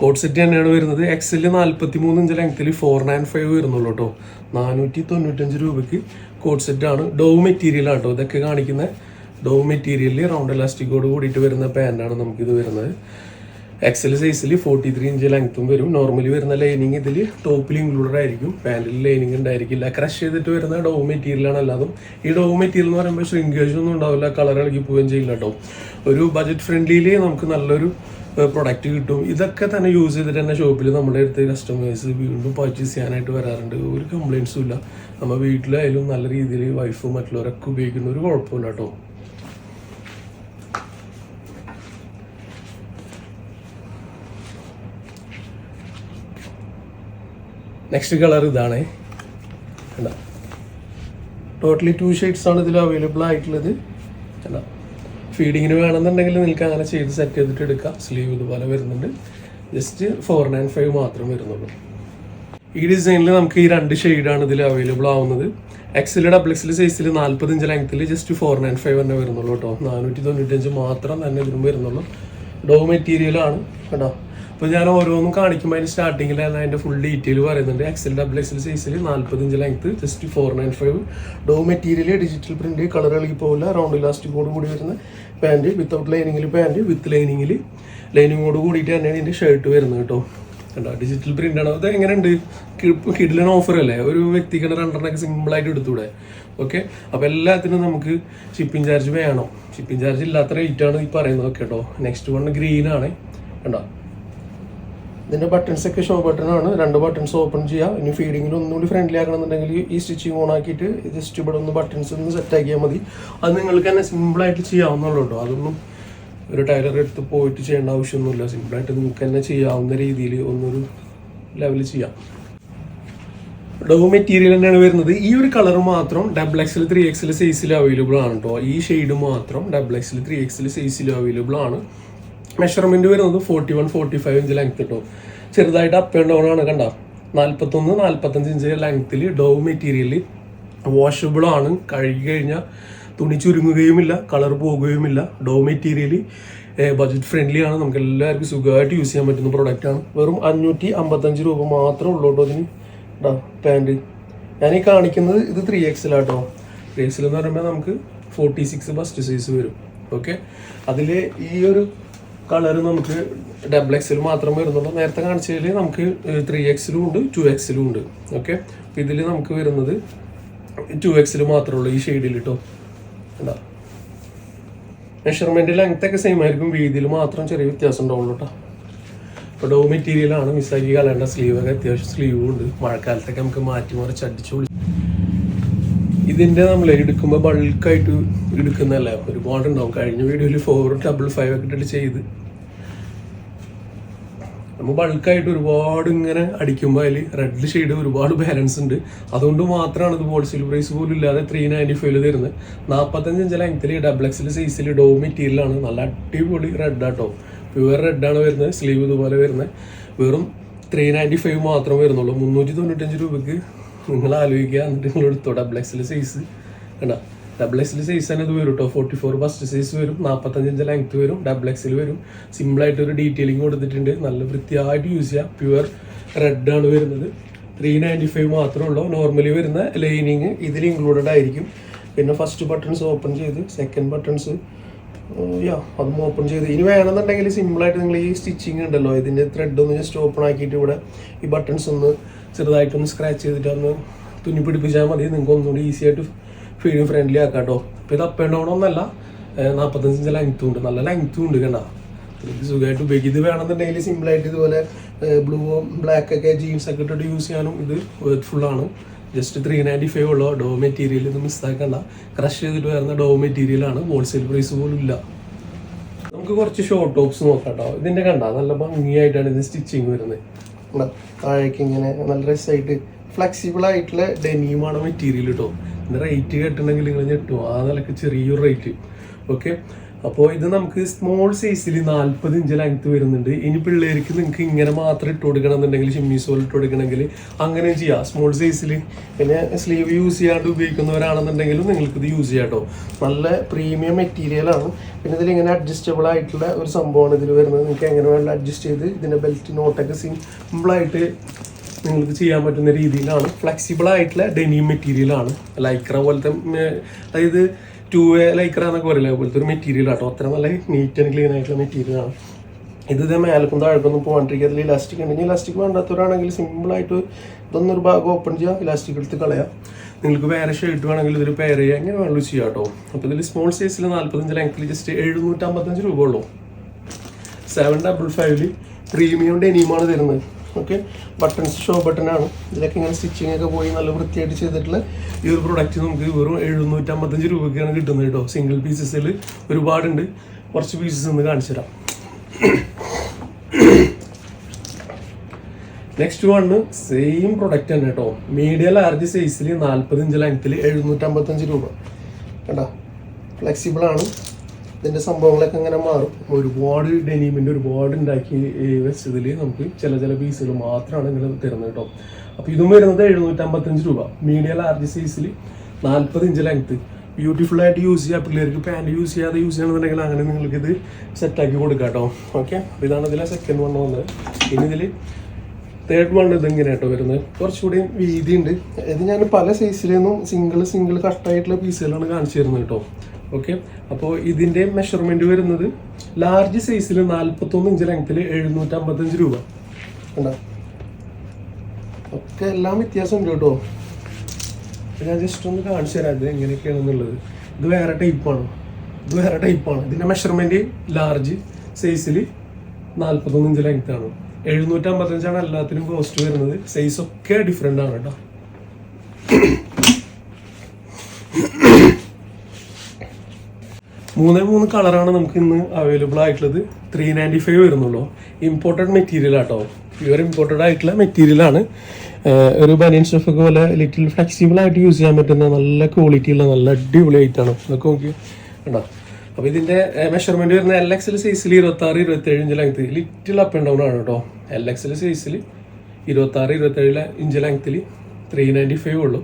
കോഡ് സെറ്റ് തന്നെയാണ് വരുന്നത്. എക്സൽ നാൽപ്പത്തി മൂന്ന് ഇഞ്ച് ലെങ്ത്തിൽ ഫോർ നയൻ ഫൈവ് വരുന്നുള്ളൂ കേട്ടോ നാനൂറ്റി തൊണ്ണൂറ്റഞ്ച് രൂപയ്ക്ക് കോഡ് സെറ്റ് ആണ്. ഡോ മെറ്റീരിയൽ ആണ് കേട്ടോ ഇതൊക്കെ കാണിക്കുന്ന ഡോ മെറ്റീരിയലിൽ റൗണ്ട് ഇലാസ്റ്റിക്കോട് കൂടിയിട്ട് വരുന്ന പാന്റാണ് നമുക്കിത് വരുന്നത്. എക്സൽ സൈസിൽ ഫോർട്ടി ത്രീ ഇഞ്ച് ലെങ്ത്തും വരും. നോർമലി വരുന്ന ലൈനിങ് ഇതിൽ ടോപ്പിൽ ഇൻക്ലൂഡഡ് ആയിരിക്കും. പാന്റിൽ ലൈനിങ് ഉണ്ടായിരിക്കില്ല. ക്രഷ് ചെയ്തിട്ട് വരുന്ന ഡോ മെറ്റീരിയൽ ആണ് അല്ലാതും ഈ ഡോ മെറ്റീരിയൽ എന്ന് പറയുമ്പോൾ ശ്രിങ്കേജ് ഒന്നും ഉണ്ടാവില്ല. കളർ ഇളകി പോവുകയും ചെയ്യില്ല കേട്ടോ ഒരു ബജറ്റ് ഫ്രണ്ട്ലിയിൽ നമുക്ക് നല്ലൊരു പ്രൊഡക്റ്റ് കിട്ടും. ഇതൊക്കെ തന്നെ യൂസ് ചെയ്തിട്ട് തന്നെ ഷോപ്പിൽ നമ്മുടെ അടുത്ത് കസ്റ്റമേഴ്സ് വീണ്ടും പർച്ചേസ് ചെയ്യാനായിട്ട് വരാറുണ്ട്. ഒരു കംപ്ലയിൻസും ഇല്ല. നമ്മൾ വീട്ടിലായാലും നല്ല രീതിയിൽ വൈഫും മറ്റുള്ളവരൊക്കെ ഉപയോഗിക്കുന്ന ഒരു കുഴപ്പമില്ല കേട്ടോ നെക്സ്റ്റ് കളർ ഇതാണ്. ടോട്ടലി ടു ഷെയ്ഡ്സ് ആണ് ഇതിൽ അവൈലബിൾ ആയിട്ടുള്ളത്. കണ്ടോ? ഫീഡിങ്ങിന് വേണമെന്നുണ്ടെങ്കിൽ നിങ്ങൾക്ക് അങ്ങനെ ചെയ്ത് സെറ്റ് ചെയ്തിട്ട് എടുക്കാം. സ്ലീവ് ഇതുപോലെ വരുന്നുണ്ട്. ജസ്റ്റ് ഫോർ നയൻ ഫൈവ് മാത്രം വരുന്നുള്ളൂ. ഈ ഡിസൈനിൽ നമുക്ക് ഈ രണ്ട് ഷെയ്ഡാണ് ഇതിൽ അവൈലബിൾ ആവുന്നത്. എക്സിൽ ഡബിൾ എക്സിൽ സൈസിൽ നാൽപ്പത് ഇഞ്ച് ലെങ്ത്തിൽ ജസ്റ്റ് ഫോർ നയൻ ഫൈവ് തന്നെ വരുന്നുള്ളൂ കേട്ടോ. നാനൂറ്റി തൊണ്ണൂറ്റഞ്ച് മാത്രം തന്നെ ഇതിനും വരുന്നുള്ളൂ. ഡോ മെറ്റീരിയലാണ് കേട്ടോ അപ്പോൾ ഞാൻ ഓരോന്നും കാണിക്കുമ്പോൾ അതിന് സ്റ്റാർട്ടിങ്ങിൽ തന്നെ അതിന്റെ ഫുൾ ഡീറ്റെയിൽ പറയുന്നുണ്ട്. എക്സൽ ഡബിൾ എക്സൽ സൈസിൽ നാൽപ്പത് inch length just four nine five ഡോ മെറ്റീരിയൽ ഡിജിറ്റൽ പ്രിന്റ് കളർ ഇളകി പോകില്ല റൗണ്ട് ഇലാസ്റ്റിക്കോട് കൂടി വരുന്ന പാന്റ് വിത്തൗട്ട് ലൈനിങ്ങിൽ പാന്റ് വിത്ത് ലൈനിങ്ങിൽ ലൈനിങ്ങോട് കൂടിയിട്ട് തന്നെയാണ് ഇതിന്റെ ഷർട്ട് വരുന്നത് കേട്ടോ. കണ്ടോ? ഡിജിറ്റൽ പ്രിന്റ് ആണ്. അത് എങ്ങനെയുണ്ട്? കിഡിലൻ ഓഫർ അല്ലേ? ഒരു വ്യക്തിക്ക് രണ്ടെണ്ണൊക്കെ സിമ്പിൾ ആയിട്ട് എടുത്തൂടെ? ഓക്കെ അപ്പൊ എല്ലാത്തിനും നമുക്ക് ഷിപ്പിംഗ് ചാർജ് വേണം. ഷിപ്പിംഗ് ചാർജ് ഇല്ലാത്ത റേറ്റ് ആണ് ഈ പറയുന്നത് കേട്ടോ. നെക്സ്റ്റ് വൺ ഗ്രീൻ ആണ്. കണ്ടോ? ഇതിന്റെ ബട്ടൺസൊക്കെ ഷോ ബട്ടൺ ആണ്. രണ്ട് ബട്ടൺസ് ഓപ്പൺ ചെയ്യാം. ഇനി ഫീഡിങ്ങിൽ ഒന്നുകൂടി ഫ്രണ്ട്ലി ആക്കണമെന്നുണ്ടെങ്കിൽ ഈ സ്റ്റിച്ചിങ് ഓൺ ആക്കിയിട്ട് ജസ്റ്റ് ഇവിടെ ഒന്ന് ബട്ടൺസ് ഒന്ന് സെറ്റ് ആക്കിയാൽ മതി. അത് നിങ്ങൾക്ക് തന്നെ സിമ്പിളായിട്ട് ചെയ്യാവുന്നുള്ളൂ അതൊന്നും ഒരു ടൈലർ എടുത്ത് പോയിട്ട് ചെയ്യേണ്ട ആവശ്യമൊന്നുമില്ല. സിമ്പിളായിട്ട് നിങ്ങൾക്ക് തന്നെ ചെയ്യാവുന്ന രീതിയിൽ ഒന്നൊരു ലെവൽ ചെയ്യാം. ഡവ് മെറ്റീരിയൽ തന്നെയാണ് വരുന്നത്. ഈ ഒരു കളർ മാത്രം ഡബിൾ എക്സിൽ ത്രീ എക്സിൽ സൈസിൽ അവൈലബിൾ ആണ് കേട്ടോ ഈ ഷെയ്ഡ് മാത്രം ഡബിൾ എക്സിൽ ത്രീ എക്സിൽ സൈസിൽ അവൈലബിൾ ആണ്. മെഷർമെന്റ് വരുന്നത് forty one forty five inch length കിട്ടും ചെറുതായിട്ട് അപ്പ് ആൻഡ് ഡൗൺ ആണ് കണ്ട. നാൽപ്പത്തൊന്ന് നാൽപ്പത്തഞ്ച് ഇഞ്ച് ലെങ്ത്തിൽ ഡവ് മെറ്റീരിയൽ വാഷബിൾ ആണ്. കഴുകി കഴിഞ്ഞാൽ തുണി ചുരുങ്ങുകയുമില്ല കളർ പോകുകയുമില്ല. ഡോ മെറ്റീരിയൽ ബജറ്റ് ഫ്രണ്ട്ലി ആണ്. നമുക്ക് എല്ലാവർക്കും സുഖമായിട്ട് യൂസ് ചെയ്യാൻ പറ്റുന്ന പ്രോഡക്റ്റ് ആണ്. വെറും അഞ്ഞൂറ്റി അമ്പത്തഞ്ച് രൂപ മാത്രമേ ഉള്ളൂ കേട്ടോ ഇതിന്. ഇടാ പാന്റ് ഞാൻ ഈ കാണിക്കുന്നത് ഇത് ത്രീ എക്സിലാട്ടോ ത്രീ എക്സിൽ എന്ന് പറയുമ്പോൾ നമുക്ക് ഫോർട്ടി സിക്സ് ബസ്റ്റ് സൈസ് വരും. ഓക്കെ അതിൽ ഈ ഒരു കളർ നമുക്ക് ഡബിൾ എക്സിൽ മാത്രം വരുന്നുള്ളൂ. നേരത്തെ കാണിച്ചതിൽ നമുക്ക് ത്രീ എക്സിലും ഉണ്ട് ടു എക്സിലും ഉണ്ട്. ഓക്കെ ഇതിൽ നമുക്ക് വരുന്നത് ടു എക്സിൽ മാത്രമേ ഉള്ളൂ ഈ ഷെയ്ഡിൽ കേട്ടോ എന്താ മെഷർമെന്റ് ലെങ്ത് ഒക്കെ സെയിം ആയിരിക്കും. വീതിയിൽ മാത്രം ചെറിയ വ്യത്യാസം ഉണ്ടാവുള്ളൂ കേട്ടോ അപ്പോൾ ഡോ മെറ്റീരിയലാണ് മിസ്സാക്കി കളയേണ്ട സ്ലീവ് ഒക്കെ അത്യാവശ്യം സ്ലീവും ഉണ്ട്. മഴക്കാലത്തൊക്കെ നമുക്ക് മാറ്റി മറിച്ച് അടിച്ചു പൊളി ഇതിന്റെ നമ്മൾ എടുക്കുമ്പോൾ ബൾക്കായിട്ട് എടുക്കുന്നതല്ല. ഒരുപാട് ഉണ്ടാവും കഴിഞ്ഞ വീഡിയോയിൽ ഫോർ ഡബിൾ ഫൈവ് ഒക്കെ ഇട്ടിട്ട് ചെയ്ത്. നമ്മൾ ബൾക്കായിട്ട് ഒരുപാട് ഇങ്ങനെ അടിക്കുമ്പോൾ അതിൽ റെഡ് ഷെയ്ഡ് ഒരുപാട് ബാലൻസ് ഉണ്ട്. അതുകൊണ്ട് മാത്രമാണ് ഇത് ഹോൾസെയിൽ പ്രൈസ് പോലും ഇല്ലാതെ ത്രീ നയന്റി ഫൈവിൽ തരുന്നത്. നാൽപ്പത്തഞ്ച് ഇഞ്ച് ലെങ്ത്തിൽ ഡബിൾ എക്സിൽ സൈസിൽ ഡോ മെറ്റീരിയലാണ് നല്ല അടിപൊളി റെഡ് ആട്ടോ. പ്യുവർ റെഡാണ് വരുന്നത് സ്ലീവ് ഇതുപോലെ വരുന്നത്. വെറും ത്രീ നയന്റി ഫൈവ് മാത്രമേ വരുന്നുള്ളൂ. മുന്നൂറ്റി തൊണ്ണൂറ്റഞ്ച് രൂപയ്ക്ക് നിങ്ങൾ ആലോചിക്കുക എന്നിട്ട് നിങ്ങൾ എടുത്തോ ഡബിൾ എക്സിൽ സൈസ് കണ്ട? ഡബിൾ എക്സിൽ സൈസ് തന്നെ ഇത് വരും കേട്ടോ ഫോർട്ടി ഫോർ ഫസ്റ്റ് സൈസ് വരും. നാൽപ്പത്തഞ്ച് ഇഞ്ച് ലെങ്ത് വരും. ഡബിൾ എക്സിൽ വരും. സിമ്പിളായിട്ട് ഒരു ഡീറ്റെയിലിംഗ് കൊടുത്തിട്ടുണ്ട്. നല്ല വൃത്തിയായിട്ട് യൂസ് ചെയ്യാം. പ്യുവർ റെഡ് ആണ് വരുന്നത്. ത്രീ നയന്റി ഫൈവ് മാത്രമേ ഉള്ളൂ. നോർമലി വരുന്ന ലൈനിങ് ഇതിൽ ഇൻക്ലൂഡഡ് ആയിരിക്കും. പിന്നെ ഫസ്റ്റ് ബട്ടൺസ് ഓപ്പൺ ചെയ്ത് സെക്കൻഡ് ബട്ടൺസ് യാ അതും ഓപ്പൺ ചെയ്ത്. ഇനി വേണമെന്നുണ്ടെങ്കിൽ സിമ്പിളായിട്ട് നിങ്ങൾ ഈ സ്റ്റിച്ചിങ് ഉണ്ടല്ലോ. ഇതിന്റെ ത്രെഡ് ഒന്ന് ജസ്റ്റ് ഓപ്പൺ ആക്കിയിട്ട് ഇവിടെ ഈ ബട്ടൺസ് ഒന്ന് ചെറുതായിട്ടൊന്ന് സ്ക്രാച്ച് ചെയ്തിട്ട് ഒന്ന് തുന്നി പിടിപ്പിച്ചാൽ മതി. നിങ്ങൾക്ക് ഒന്നുകൂടി ഈസി ആയിട്ട് ഫീഡിങ് ഫ്രണ്ട്ലി ആക്കാം കേട്ടോ അപ്പോൾ ഇത് അപ്പ് ആൻഡ് ഡൗൺ ഒന്നല്ല ലെങ്ത്തും ഉണ്ട്. നല്ല ലെങ്ത്തും ഉണ്ട് കേട്ടോ. എനിക്ക് സുഖമായിട്ട് ഉപയോഗിക്കും. ഇത് വേണമെന്നുണ്ടെങ്കിൽ സിമ്പിളായിട്ട് ഇതുപോലെ ബ്ലൂവും ബ്ലാക്ക് ഒക്കെ ജീൻസ് ഒക്കെ ഇട്ടിട്ട് യൂസ് ചെയ്യാനും ഇത് വർക്ക്ഫുൾ ആണ്. ജസ്റ്റ് ത്രീ നയന്റി ഫൈവ് ഉള്ളൂ. ഡോ മെറ്റീരിയൽ ഇത് മിസ്സാക്കണ്ട ക്രഷ് ചെയ്തിട്ട് വരുന്ന ഡോ മെറ്റീരിയൽ ആണ്. ഹോൾസെയിൽ പ്രൈസ് പോലും ഇല്ല. നമുക്ക് കുറച്ച് ഷോർട്ട് ടോപ്സ് നോക്കാം കേട്ടോ. ഇതിന്റെ കണ്ട നല്ല ഭംഗിയായിട്ടാണ് ഇത് സ്റ്റിച്ചിങ് വരുന്നത്? താഴേക്ക് ഇങ്ങനെ നല്ല രസമായിട്ട് ഫ്ലെക്സിബിൾ ആയിട്ടുള്ള ഡെനിയുമാണ് മെറ്റീരിയൽ കേട്ടോ റേറ്റ് കേട്ടിട്ടുണ്ടെങ്കിൽ നിങ്ങൾ ഞെട്ടും. ആ നിലയ്ക്ക് ചെറിയൊരു റേറ്റ് ഓക്കെ അപ്പോൾ ഇത് നമുക്ക് സ്മോൾ സൈസിൽ നാൽപ്പത് ഇഞ്ച് ലെങ്ത് വരുന്നുണ്ട്. ഇനി പിള്ളേർക്ക് നിങ്ങൾക്ക് ഇങ്ങനെ മാത്രം ഇട്ട് കൊടുക്കണം എന്നുണ്ടെങ്കിൽ ഷിമ്മീസോൾ ഇട്ട് കൊടുക്കണമെങ്കിൽ അങ്ങനെ ചെയ്യാം. സ്മോൾ സൈസിൽ പിന്നെ സ്ലീവ് യൂസ് ചെയ്യാണ്ട് ഉപയോഗിക്കുന്നവരാണെന്നുണ്ടെങ്കിലും നിങ്ങൾക്ക് ഇത് യൂസ് ചെയ്യാം കേട്ടോ നല്ല പ്രീമിയം മെറ്റീരിയലാണ് പിന്നെ ഇതിൽ ഇങ്ങനെ അഡ്ജസ്റ്റബിൾ ആയിട്ടുള്ള ഒരു സംഭവമാണ് ഇതിൽ വരുന്നത്. നിങ്ങൾക്ക് എങ്ങനെ വേണ്ട അഡ്ജസ്റ്റ് ചെയ്ത് ഇതിന്റെ ബെൽറ്റ് നോട്ടൊക്കെ സിമ്പിളായിട്ട് നിങ്ങൾക്ക് ചെയ്യാൻ പറ്റുന്ന രീതിയിലാണ്. ഫ്ലെക്സിബിൾ ആയിട്ടുള്ള ഡെനിയം മെറ്റീരിയലാണ് ലൈക്ര പോലത്തെ അതായത് ടു വേ ലൈക്കർ എന്നൊക്കെ പറയില്ല? അതുപോലത്തെ ഒരു മെറ്റീരിയൽ ആട്ടോ. അത്ര നല്ല നീറ്റ് ആൻഡ് ക്ലീൻ ആയിട്ടുള്ള മെറ്റീരിയൽ ആണ്. ഇത് ഇതേ മേലക്കും താഴേക്കൊന്നും പോകാണ്ടിരിക്കുക അതിൽ ഇലാസ്റ്റിക് ഉണ്ടെങ്കിൽ ഇലാസ്റ്റിക് വേണ്ടാത്തവരാണെങ്കിൽ സിമ്പിളായിട്ട് ഇതൊന്നും ഒരു ഭാഗം ഓപ്പൺ ചെയ്യുക ഇലാസ്റ്റിക് എടുത്ത് കളയാം. നിങ്ങൾക്ക് വേറെ ഷർട്ട് വേണമെങ്കിൽ ഇതൊരു പെയർ ചെയ്യുക അങ്ങനെ വേണമെങ്കിലും ചെയ്യാം കേട്ടോ അപ്പോൾ ഇതിൽ സ്മോൾ സൈസിൽ നാൽപ്പത്തഞ്ച് ലെങ്ത്തിൽ ജസ്റ്റ് എഴുന്നൂറ്റമ്പത്തഞ്ച് രൂപ ഉള്ളൂ. സെവൻ ഡബിൾ ഫൈവിൽ പ്രീമിയം ഡെനിയുമാണ് തരുന്നത്. ഓക്കെ? ബട്ടൺസ് ഷോ ബട്ടണാണ് ഇതിലൊക്കെ ഇങ്ങനെ സ്റ്റിച്ചിങ് ഒക്കെ പോയി നല്ല വൃത്തിയായിട്ട് ചെയ്തിട്ടുള്ള ഈ ഒരു പ്രൊഡക്റ്റ് നമുക്ക് വെറും എഴുന്നൂറ്റമ്പത്തഞ്ച് രൂപയ്ക്കാണ് കിട്ടുന്നത് കേട്ടോ. സിംഗിൾ പീസസിൽ ഒരുപാടുണ്ട്. കുറച്ച് പീസസ് ഒന്ന് കാണിച്ചു തരാം. നെക്സ്റ്റ് വൺ സെയിം പ്രൊഡക്റ്റ് തന്നെ കേട്ടോ. മീഡിയ ലാർജ് സൈസിൽ നാൽപ്പത്തഞ്ച് ലെങ്ത്തിൽ എഴുന്നൂറ്റമ്പത്തഞ്ച് രൂപ. കേട്ടോ ഫ്ലെക്സിബിൾ ആണ്. ഇതിന്റെ സംഭവങ്ങളൊക്കെ ഇങ്ങനെ മാറും? ഒരുപാട് ഡെനീമിന്റെ ഒരുപാട് ഉണ്ടാക്കി വെച്ചതിൽ നമുക്ക് ചില ചില പീസുകൾ മാത്രമാണ് ഇങ്ങനെ തരുന്നത് കേട്ടോ. അപ്പൊ ഇതും വരുന്നത് എഴുന്നൂറ്റമ്പത്തഞ്ച് രൂപ. മീഡിയ ലാർജ് സൈസിൽ നാൽപ്പത് ഇഞ്ച് ലെങ്ത്ത് ബ്യൂട്ടിഫുൾ ആയിട്ട് യൂസ് ചെയ്യാം. പിള്ളേർക്ക് പാന്റ് യൂസ് ചെയ്യാതെ യൂസ് ചെയ്യണമെന്നുണ്ടെങ്കിൽ അങ്ങനെ നിങ്ങൾക്ക് ഇത് സെറ്റാക്കി കൊടുക്കാം കേട്ടോ. ഓക്കെ ഇതാണ് ഇതിലെ സെക്കൻഡ് വൺ വന്നത്. ഇനി ഇതിൽ തേർഡ് വൺ ഇങ്ങനെ കേട്ടോ വരുന്നത്. കുറച്ചുകൂടി വീതി ഉണ്ട് ഇത് ഞാൻ പല സൈസിൽ നിന്നും സിംഗിൾ സിംഗിൾ കട്ടായിട്ടുള്ള പീസുകളാണ് കാണിച്ചു തരുന്നത് കേട്ടോ. ഓക്കെ അപ്പോൾ ഇതിന്റെ മെഷർമെന്റ് വരുന്നത് ലാർജ് സൈസിൽ നാൽപ്പത്തൊന്ന് ഇഞ്ച് ലെങ്ത്തിൽ എഴുന്നൂറ്റമ്പത്തഞ്ച് രൂപ. ഉണ്ടോ ഒക്കെ എല്ലാം വ്യത്യാസമുണ്ട് കേട്ടോ. ഞാൻ ജസ്റ്റ് ഒന്ന് കാണിച്ചു തരാം ഇത് എങ്ങനെയൊക്കെയാണെന്നുള്ളത്. ഇത് വേറെ ടൈപ്പാണ് ഇത് വേറെ ടൈപ്പാണ് ഇതിന്റെ മെഷർമെന്റ് ലാർജ് സൈസിൽ നാൽപ്പത്തൊന്ന് ഇഞ്ച് ലെങ്ത് ആണ്. എഴുന്നൂറ്റമ്പത്തഞ്ചാണ് എല്ലാത്തിനും കോസ്റ്റ് വരുന്നത്. സൈസൊക്കെ ഡിഫറെന്റ് ആണ് കേട്ടോ. മൂന്നേ മൂന്ന് കളറാണ് നമുക്ക് ഇന്ന് അവൈലബിൾ ആയിട്ടുള്ളത്. ത്രീ നയന്റി ഫൈവ് വരുന്നുള്ളൂ. ഇമ്പോർട്ടഡ് മെറ്റീരിയൽ ആട്ടോ. പ്യുവർ ഇമ്പോർട്ടഡ് ആയിട്ടുള്ള മെറ്റീരിയലാണ് ഒരു ബനിയൻ സ്റ്റഫ് ഒക്കെ പോലെ ലിറ്റിൽ ഫ്ലെക്സിബിൾ ആയിട്ട് യൂസ് ചെയ്യാൻ പറ്റുന്ന നല്ല ക്വാളിറ്റി ഉള്ള നല്ല അടിപൊളി ആയിട്ടാണ് ഇതൊക്കെ നോക്കി കണ്ടോ? അപ്പോൾ ഇതിന്റെ മെഷർമെന്റ് വരുന്ന എൽ എക്സിൽ സൈസിൽ ഇരുപത്തി ആറ് ഇരുപത്തി ഏഴ് inch length little up and down ആണ് കേട്ടോ. എൽ എക്സിൽ സൈസിൽ ഇരുപത്തി ആറ് ഇരുപത്തി ഏഴ് ഇഞ്ച് ലെങ്ത്തിൽ ത്രീ നയന്റി ഫൈവ് ഉള്ളൂ.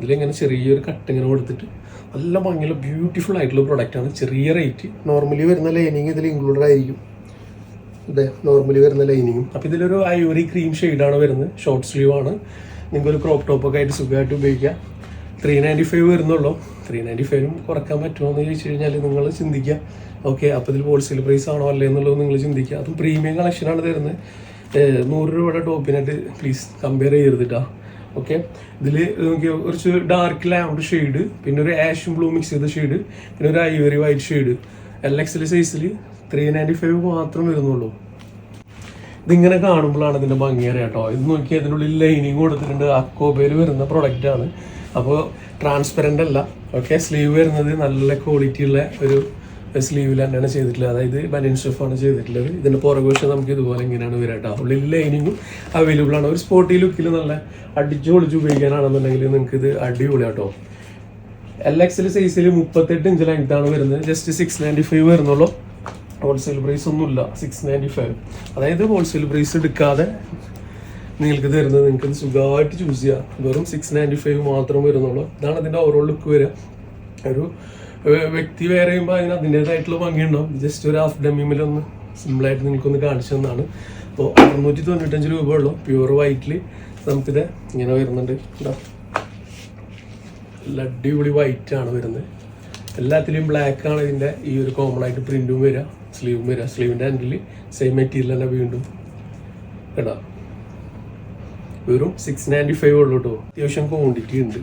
ഇതിലിങ്ങനെ ചെറിയൊരു കട്ട് ഇങ്ങനെ കൊടുത്തിട്ട് നല്ല ഭംഗിയുള്ള ബ്യൂട്ടിഫുൾ ആയിട്ടുള്ള പ്രൊഡക്റ്റാണ് ചെറിയ റേറ്റ് നോർമലി വരുന്ന ലൈനിങ് ഇതിൽ ഇൻക്ലൂഡഡ് ആയിരിക്കും. ഇതെ നോർമലി വരുന്ന ലൈനിങ്ങും അപ്പോൾ ഇതിലൊരു ഐവറി ക്രീം ഷെയ്ഡാണ് വരുന്നത്. ഷോർട്ട് സ്ലീവ് ആണ്. നിങ്ങൾക്ക് ഒരു ക്രോപ്പ് ടോപ്പൊക്കെ ആയിട്ട് സുഖമായിട്ട് ഉപയോഗിക്കാം. ത്രീ നയന്റി ഫൈവ് വരുന്നുള്ളൂ. ത്രീ നയന്റി ഫൈവും കുറയ്ക്കാൻ പറ്റുമോ എന്ന് ചോദിച്ചു കഴിഞ്ഞാൽ നിങ്ങൾ ചിന്തിക്കുക. ഓക്കെ അപ്പോൾ ഇതിൽ ഹോൾസെയിൽ പ്രൈസ് ആണോ അല്ലേ എന്നുള്ളത് നിങ്ങൾ ചിന്തിക്കുക. അതും പ്രീമിയം കളക്ഷനാണ് തരുന്നത്. നൂറ് രൂപയുടെ ടോപ്പിനായിട്ട് പ്ലീസ് കമ്പയർ ചെയ്തിട്ടാ ഓക്കെ ഇതിൽ നോക്കിയാൽ കുറച്ച് ഡാർക്ക് ലാമ്പ് ഷെയ്ഡ് പിന്നെ ഒരു ആഷും ബ്ലൂ മിക്സ് ചെയ്ത ഷെയ്ഡ് പിന്നെ ഒരു ഐവറി വൈറ്റ് ഷെയ്ഡ് എൽ എക്സിൽ സൈസിൽ ത്രീ നയന്റി ഫൈവ് മാത്രം വരുന്നുള്ളൂ. ഇതിങ്ങനെ കാണുമ്പോഴാണ് ഇതിന്റെ ഭംഗി അറിയാം കേട്ടോ. ഇത് നോക്കി അതിനുള്ളിൽ ലൈനിങ് കൊടുത്തിട്ടുണ്ട്. അക്കോബയിൽ വരുന്ന പ്രൊഡക്റ്റാണ് അപ്പോൾ ട്രാൻസ്പെറന്റ് അല്ല. ഓക്കെ സ്ലീവ് വരുന്നത് നല്ല ക്വാളിറ്റി ഉള്ള ഒരു സ്ലീവിൽ തന്നെയാണ് ചെയ്തിട്ടുള്ളത്. അതായത് ബനിയൻ സ്റ്റഫാണ് ചെയ്തിട്ടുള്ളത്. ഇതിന്റെ പുറകുവശം നമുക്ക് ഇതുപോലെ ഇങ്ങനെയാണ് വരിക കേട്ടോ. ഉള്ളിൽ ലൈനിങ്ങും അവൈലബിൾ ആണ്. ഒരു സ്പോർട്ടി ലുക്കിൽ നല്ല അടിച്ചു പൊളിച്ച് ഉപയോഗിക്കാനാണെന്നുണ്ടെങ്കിൽ നിങ്ങൾക്ക് ഇത് അടിപൊളിയാട്ടോ എൽ എക്സിൽ സൈസിൽ മുപ്പത്തെട്ട് ഇഞ്ച് ലെങ്ത് ആണ് വരുന്നത്. ജസ്റ്റ് സിക്സ് നയന്റി ഫൈവ് വരുന്നുള്ളൂ. ഹോൾസെയിൽ പ്രൈസ് ഒന്നുമില്ല. സിക്സ് നയന്റി ഫൈവ് അതായത് ഹോൾസെയിൽ പ്രൈസ് എടുക്കാതെ നിങ്ങൾക്ക് തരുന്നത് നിങ്ങൾക്ക് സുഖമായിട്ട് ചൂസ് ചെയ്യാം. വെറും സിക്സ് നയന്റി ഫൈവ് മാത്രം വരുന്നുള്ളൂ. ഇതാണ് അതിന്റെ ഓവറോൾ ലുക്ക് വരിക. ഒരു വ്യക്തി വേറെ ചെയ്യുമ്പോൾ അതിന് അതിന്റെതായിട്ടുള്ള ഭംഗിയുണ്ടാവും. ജസ്റ്റ് ഒരു ഹാഫ് ഡെമ്മിമിലൊന്ന് സിമ്പിളായിട്ട് നിങ്ങൾക്കൊന്ന് കാണിച്ചു തന്നാണ്. അപ്പോൾ അറുന്നൂറ്റി തൊണ്ണൂറ്റഞ്ച് രൂപ ഉള്ളൂ. പ്യുവർ വൈറ്റിൽ നമുക്കിത് ഇങ്ങനെ വരുന്നുണ്ട്. കേട്ടോ നല്ല അടിപൊളി വൈറ്റ് ആണ് വരുന്നത്. എല്ലാത്തിലും ബ്ലാക്ക് ആണ് ഇതിന്റെ ഈ ഒരു കോമൺ ആയിട്ട് പ്രിന്റും വരിക സ്ലീവും വരിക സ്ലീവിന്റെ ഹാൻഡിൽ സെയിം മെറ്റീരിയൽ തന്നെ വീണ്ടും. കേട്ടോ വെറും സിക്സ് നയന്റി ഫൈവ് ഉള്ളൂ കേട്ടോ അത്യാവശ്യം ക്വാണ്ടിറ്റി ഉണ്ട്.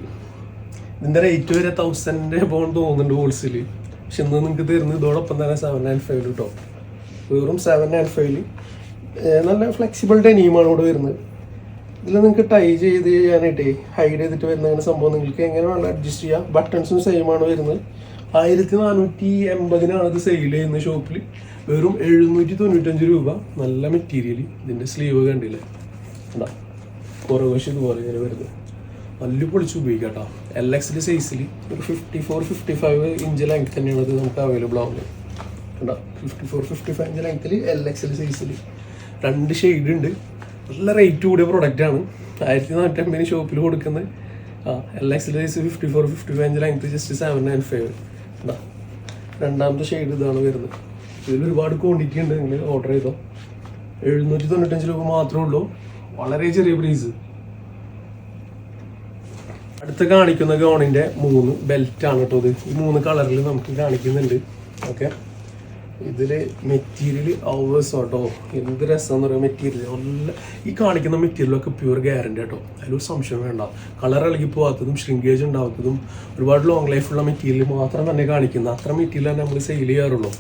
ഇതിന്റെ റേറ്റ് വരെ തൗസൻഡ് പോകണം തോന്നുന്നുണ്ട് ഹോൾസെയിൽ പക്ഷെ ഇന്ന് നിങ്ങൾക്ക് തരുന്നത് ഇതോടൊപ്പം തന്നെ സെവൻ നയൻ ഫൈവ് കേട്ടോ വെറും സെവൻ നയൻ ഫൈവിൽ നല്ല ഫ്ലെക്സിബിൾ ഡെനിയുമാണ് ഇവിടെ വരുന്നത്. ഇതിൽ നിങ്ങൾക്ക് ടൈ ചെയ്ത് ചെയ്യാനായിട്ടേ ഹൈഡ് ചെയ്തിട്ട് വരുന്ന അങ്ങനെ സംഭവം നിങ്ങൾക്ക് എങ്ങനെ വേണം അഡ്ജസ്റ്റ് ചെയ്യാം. ബട്ടൺസും സെയിം ആണ് വരുന്നത്. ആയിരത്തി നാനൂറ്റി എൺപതിനാണ് ഇത് സെയിൽ ചെയ്യുന്ന ഷോപ്പിൽ വെറും എഴുന്നൂറ്റി തൊണ്ണൂറ്റഞ്ച് രൂപ. നല്ല മെറ്റീരിയൽ ഇതിന്റെ സ്ലീവ് കണ്ടില്ലേ? കുറവ് പുറകുവശം ഇതുപോലെ ഇങ്ങനെ വരുന്നത്. നല്ല പൊളിച്ച് ഉപയോഗിക്കാം എൽ എക്സിന്റെ സൈസിൽ ഒരു fifty four fifty five inch length തന്നെയാണ് ഇത് നമുക്ക് അവൈലബിൾ ആവുന്നത്. കേട്ടോ fifty four fifty five inch ലെങ്ത്തിൽ എൽ എക്സിൽ സൈസിൽ രണ്ട് ഷെയ്ഡ് ഉണ്ട്. നല്ല റേറ്റ് കൂടിയ പ്രൊഡക്റ്റ് ആണ്. ആയിരത്തി നാനൂറ്റമ്പതിന് ഷോപ്പിൽ കൊടുക്കുന്നത്. ആ എൽ എക്സിൽ size fifty four fifty five inch length just seven nine five കേട്ടോ രണ്ടാമത്തെ ഷെയ്ഡ് ഇതാണ് വരുന്നത്. ഇതിൽ ഒരുപാട് ക്വാണ്ടിറ്റി ഉണ്ട് നിങ്ങൾ ഓർഡർ ചെയ്തോ. എഴുന്നൂറ്റി തൊണ്ണൂറ്റഞ്ച് രൂപ മാത്രമേ ഉള്ളൂ. വളരെ ചെറിയ പ്രൈസ് അടുത്ത് കാണിക്കുന്ന ഗൗണിന്റെ മൂന്ന് ബെൽറ്റ് ആണ് കേട്ടോ ഇത്. ഈ മൂന്ന് കളറിൽ നമുക്ക് കാണിക്കുന്നുണ്ട്. ഓക്കെ ഇതിൽ മെറ്റീരിയൽ ഓവേഴ്സ് കേട്ടോ. എന്ത് രസം എന്ന് പറയുക മെറ്റീരിയൽ നല്ല ഈ കാണിക്കുന്ന മെറ്റീരിയലൊക്കെ പ്യൂർ ഗ്യാരണ്ടി കേട്ടോ. അതിലൊരു സംശയം വേണ്ട. കളർ ഇളകി പോകാത്തതും ഷ്രിങ്കേജ് ഉണ്ടാവാത്തതും ഒരുപാട് ലോങ് ലൈഫുള്ള മെറ്റീരിയൽ മാത്രം തന്നെ കാണിക്കുന്ന അത്ര മെറ്റീരിയൽ തന്നെ നമ്മൾ സെയിൽ ചെയ്യാറുള്ളൂ.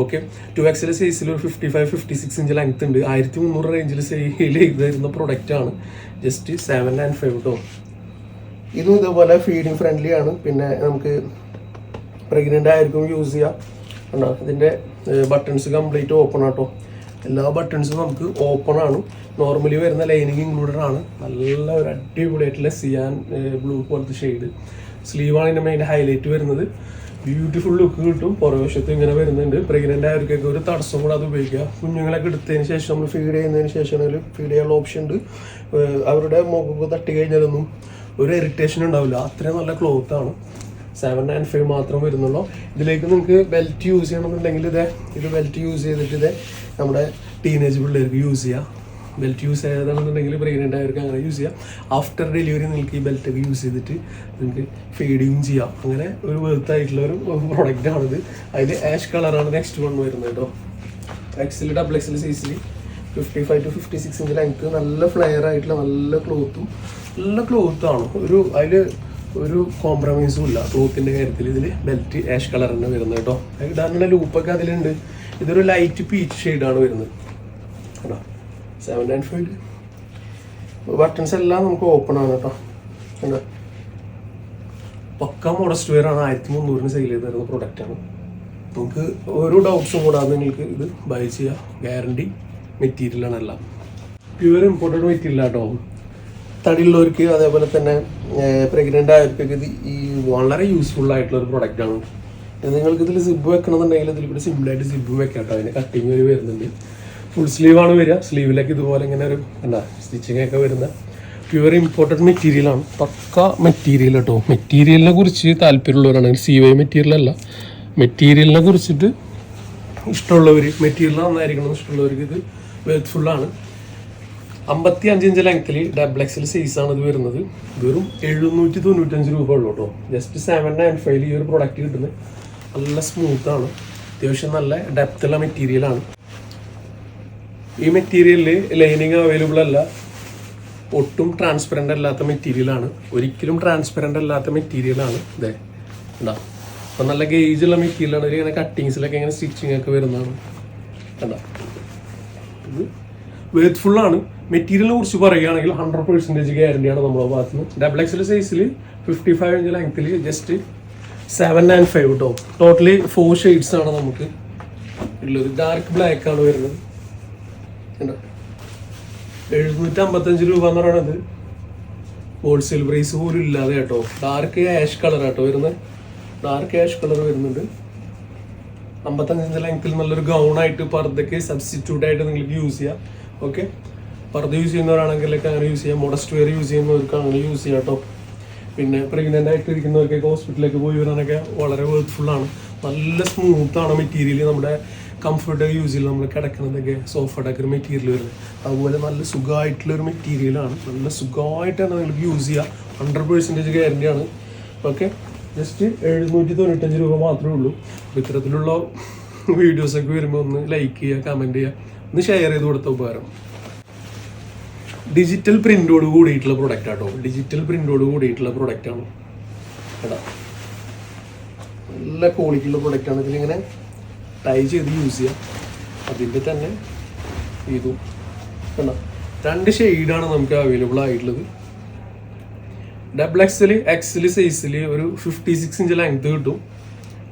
ഓക്കെ ടു എക്സിലെ സൈസിൽ ഒരു fifty five fifty six inch length ഉണ്ട്. ആയിരത്തി മുന്നൂറ് റേഞ്ചിൽ സെയിൽ ചെയ്ത് തരുന്ന പ്രൊഡക്റ്റ് ആണ്. ജസ്റ്റ് സെവൻ ആൻഡ് ഫൈവ് കേട്ടോ ഇതും ഇതുപോലെ ഫീഡിങ് ഫ്രണ്ട്ലി ആണ്. പിന്നെ നമുക്ക് പ്രഗ്നന്റ് ആയിരിക്കും യൂസ് ചെയ്യാം. കണ്ടോ? ഇതിന്റെ ബട്ടൺസ് കംപ്ലീറ്റ് ഓപ്പൺ ആട്ടോ. എല്ലാ ബട്ടൺസും നമുക്ക് ഓപ്പൺ ആണ്. നോർമലി വരുന്ന ലൈനിങ് ഇൻക്ലൂഡഡ് ആണ്. നല്ല ഒരു അടിപൊളിയായിട്ടുള്ള സിയാൻ ബ്ലൂ പോലത്തെ ഷെയ്ഡ് സ്ലീവാണ് ഇതിന്റെ മെയിൻ ഹൈലൈറ്റ് വരുന്നത്. ബ്യൂട്ടിഫുൾ ലുക്ക് കിട്ടും. പുറവശത്ത് ഇങ്ങനെ വരുന്നുണ്ട്. പ്രഗ്നന്റ് ആയവർക്കൊക്കെ ഒരു തടസ്സം കൂടെ അത് ഉപയോഗിക്കുക കുഞ്ഞുങ്ങളൊക്കെ എടുത്തതിന് ശേഷം നമ്മൾ ഫീഡ് ചെയ്യുന്നതിന് ശേഷം ഫീഡ് ചെയ്യാനുള്ള ഓപ്ഷൻ ഉണ്ട്. അവരുടെ മുഖം തട്ടി കഴിഞ്ഞാലൊന്നും ഒരു ഇറിറ്റേഷൻ ഉണ്ടാവില്ല. അത്രയും നല്ല ക്ലോത്ത് ആണ്. സെവൻ നയൻ ഫൈവ് മാത്രം വരുന്നുള്ളൂ. ഇതിലേക്ക് നിങ്ങൾക്ക് ബെൽറ്റ് യൂസ് ചെയ്യണമെന്നുണ്ടെങ്കിൽ ഇതേ ഇത് ബെൽറ്റ് യൂസ് ചെയ്തിട്ട് ഇതേ നമ്മുടെ ടീനേജ് പിള്ളേർക്ക് യൂസ് ചെയ്യാം. ബെൽറ്റ് യൂസ് ചെയ്താണെന്നുണ്ടെങ്കിൽ പ്രഗ്നന്റ് ആയവർക്ക് അങ്ങനെ യൂസ് ചെയ്യാം. ആഫ്റ്റർ ഡെലിവറി നിങ്ങൾക്ക് ഈ ബെൽറ്റ് ഒക്കെ യൂസ് ചെയ്തിട്ട് നിങ്ങൾക്ക് ഫീഡിങ് ചെയ്യാം. അങ്ങനെ ഒരു വെർത്ത് ആയിട്ടുള്ള ഒരു പ്രൊഡക്റ്റ് ആണിത്. അതിൽ ആഷ് കളറാണ് നെക്സ്റ്റ് വൺ വരുന്നത് കേട്ടോ എക്സിൽ ഡബിൾ എക്സിൽ സൈസിൽ fifty five to fifty six inch എനിക്ക് നല്ല ഫ്ലെയർ ആയിട്ടുള്ള നല്ല ക്ലോത്തും നല്ല ക്ലോത്ത് ആണ്. ഒരു അതിൽ ഒരു കോംപ്രമൈസും ഇല്ല. ക്ലോത്തിന്റെ കാര്യത്തിൽ ഇതിൽ ബെൽറ്റ് ആഷ് കളർ തന്നെ വരുന്നത് കേട്ടോ. ഇടാനുള്ള ലൂപ്പൊക്കെ അതിലുണ്ട്. ഇതൊരു ലൈറ്റ് പീച്ച് ഷെയ്ഡാണ് വരുന്നത്. കേട്ടോ സെവൻ നയൻ ഫൈവ് ബട്ടൺസ് എല്ലാം നമുക്ക് ഓപ്പൺ ആണ് കേട്ടോ. കേട്ടോ പക്ക മോഡസ്റ്റ് വെയർ ആണ്. ആയിരത്തി മുന്നൂറിന് സെയിൽ ചെയ്ത് തരുന്ന പ്രൊഡക്റ്റാണ് നമുക്ക് ഒരു ഡൗട്ട്സും കൂടാതെ നിങ്ങൾക്ക് ഇത് ബൈ ചെയ്യാം. ഗ്യാരണ്ടി മെറ്റീരിയലാണ് എല്ലാം പ്യുവർ ഇമ്പോർട്ടഡ് മെറ്റീരിയൽ കേട്ടോ തടിയുള്ളവർക്ക് അതേപോലെ തന്നെ പ്രഗ്നന്റ് ആയവർക്കൊക്കെ ഇത് ഈ വളരെ യൂസ്ഫുൾ ആയിട്ടുള്ള ഒരു പ്രൊഡക്റ്റ് ആണ് നിങ്ങൾക്ക് ഇതിൽ സിബ് വെക്കണമെന്നുണ്ടെങ്കിൽ ഇതിൽ കൂടി സിമ്പിളായിട്ട് സിബ് വെക്കാം കേട്ടോ അതിന് കട്ടിങ് ഒരു വരുന്നുണ്ട്. ഫുൾ സ്ലീവാണ് വരിക. സ്ലീവിലേക്ക് ഇതുപോലെ ഇങ്ങനെ ഒരു എന്താ സ്റ്റിച്ചിങ് ഒക്കെ വരുന്ന പ്യുവർ ഇമ്പോർട്ടഡ് മെറ്റീരിയൽ ആണ്. പക്ക മെറ്റീരിയൽ കേട്ടോ മെറ്റീരിയലിനെ കുറിച്ച് താല്പര്യമുള്ളവരാണെങ്കിൽ സി വൈ മെറ്റീരിയൽ അല്ല. മെറ്റീരിയലിനെ കുറിച്ചിട്ട് ഇഷ്ടമുള്ളവർ മെറ്റീരിയൽ നന്നായിരിക്കണം ഇഷ്ടമുള്ളവർക്ക് ഇത് വെൽത്ത്ഫുൾ ആണ്. അമ്പത്തി അഞ്ചിഞ്ച് ലെങ്ത്തിൽ ഡബിൾ എക്സൽ സൈസ് ആണ് ഇത് വരുന്നത്. വെറും എഴുന്നൂറ്റി തൊണ്ണൂറ്റഞ്ച് രൂപ ഉള്ളൂ കേട്ടോ ജസ്റ്റ് സെവൻ നയൻ ഫൈവ് ഈ ഒരു പ്രൊഡക്റ്റ് കിട്ടുന്നത് നല്ല സ്മൂത്ത് ആണ്. അത്യാവശ്യം നല്ല ഡെപ്തുള്ള മെറ്റീരിയൽ ആണ്. ഈ മെറ്റീരിയലിൽ ലൈനിങ് അവൈലബിൾ അല്ല. ഒട്ടും ട്രാൻസ്പെറന്റ് അല്ലാത്ത മെറ്റീരിയലാണ് ഒരിക്കലും ട്രാൻസ്പെറന്റ് അല്ലാത്ത മെറ്റീരിയലാണ് ഇതേ ഉണ്ടാ അപ്പം നല്ല ഗേജുള്ള മെറ്റീരിയലാണ് ഇതിൽ ഇങ്ങനെ കട്ടിങ്സിലൊക്കെ ഇങ്ങനെ സ്റ്റിച്ചിങ് ഒക്കെ വരുന്നതാണ്. കണ്ട? ഇത് വേർത്ത്ഫുൾ ആണ്. മെറ്റീരിയലിനെ കുറിച്ച് പറയുകയാണെങ്കിൽ ഹൺഡ്രഡ് പെർസെന്റേജ് ഗ്യാരണ്ടിയാണ് നമ്മുടെ ഭാഗത്ത് നിന്ന്. ഡബിൾ എക്സൽ സൈസിൽ ഫിഫ്റ്റി ഫൈവ് ഇഞ്ച് ലെങ്ത്തിൽ ജസ്റ്റ് സെവൻ ആൻഡ് ഫൈവ് കേട്ടോ ടോട്ടലി ഫോർ ഷെയ്ഡ്സ് ആണ് നമുക്ക് ഉള്ളത്. ഡാർക്ക് ബ്ലാക്ക് ആണ് വരുന്നത്. എഴുന്നൂറ്റി അമ്പത്തഞ്ച് രൂപ എന്ന് പറയുന്നത്. ഹോൾസെയിൽ പ്രൈസ് പോലും ഇല്ലാതെ കേട്ടോ ഡാർക്ക് ആഷ് കളർ കേട്ടോ വരുന്നത്. ഡാർക്ക് ആഷ് കളർ വരുന്നുണ്ട്. അമ്പത്തഞ്ചിഞ്ച് ലെങ്ത്തിൽ നല്ലൊരു ഗൗൺ ആയിട്ട് പർദ്ദക്ക് സബ്സ്റ്റിറ്റ്യൂട്ട് ആയിട്ട് നിങ്ങൾക്ക് യൂസ് ചെയ്യാം. ഓക്കെ പർദ്ദ യൂസ് ചെയ്യുന്നവരാണെങ്കിലൊക്കെ അങ്ങനെ യൂസ് ചെയ്യാം. മോഡസ്റ്റ് വെയർ യൂസ് ചെയ്യുന്നവർക്ക് അങ്ങനെ യൂസ് ചെയ്യാം കേട്ടോ പിന്നെ പ്രഗ്നന്റ് ആയിട്ട് ഇരിക്കുന്നവർക്കൊക്കെ ഹോസ്പിറ്റലിലേക്ക് പോയി വരാനൊക്കെ വളരെ വേർത്ത്ഫുൾ ആണ്. നല്ല സ്മൂത്താണ് മെറ്റീരിയൽ നമ്മുടെ കംഫർട്ട് യൂസ് ചെയ്യുന്നത് നമ്മൾ കിടക്കുന്നതൊക്കെ സോഫയുടെ മെറ്റീരിയൽ വരുന്നത്. അതുപോലെ നല്ല സുഖമായിട്ടുള്ളൊരു മെറ്റീരിയലാണ് നല്ല സുഖമായിട്ടാണ് നിങ്ങൾക്ക് യൂസ് ചെയ്യുക ഹൺഡ്രഡ് പേഴ്സന്റേജ് ഗ്യാരണ്ടിയാണ് ഓക്കെ ജസ്റ്റ് എഴുന്നൂറ്റി തൊണ്ണൂറ്റഞ്ച് രൂപ മാത്രമേ ഉള്ളൂ. ഇത്തരത്തിലുള്ള വീഡിയോസൊക്കെ വരുമ്പോൾ ഒന്ന് ലൈക്ക് ചെയ്യുക കമന്റ് ചെയ്യുക ഒന്ന് ഷെയർ ചെയ്ത് കൊടുത്ത ഉപകാരം. ഡിജിറ്റൽ പ്രിന്റോട് കൂടിയിട്ടുള്ള പ്രൊഡക്റ്റ് ആട്ടോ. ഡിജിറ്റൽ പ്രിന്റോട് കൂടിയിട്ടുള്ള പ്രൊഡക്റ്റ് ആണ്. എടാ നല്ല ക്വാളിറ്റിയുള്ള പ്രൊഡക്റ്റാണ് ഇതിലിങ്ങനെ ടൈ ചെയ്ത് യൂസ് ചെയ്യാം. അതിന്റെ തന്നെ ഇതും. കണ്ടോ? രണ്ട് ഷെയ്ഡാണ് നമുക്ക് അവൈലബിൾ ആയിട്ടുള്ളത്. ഡബിൾ എക്സൽ എക്സൽ സൈസിൽ ഒരു ഫിഫ്റ്റി സിക്സ് ഇഞ്ച് ലെങ്ത് കിട്ടും.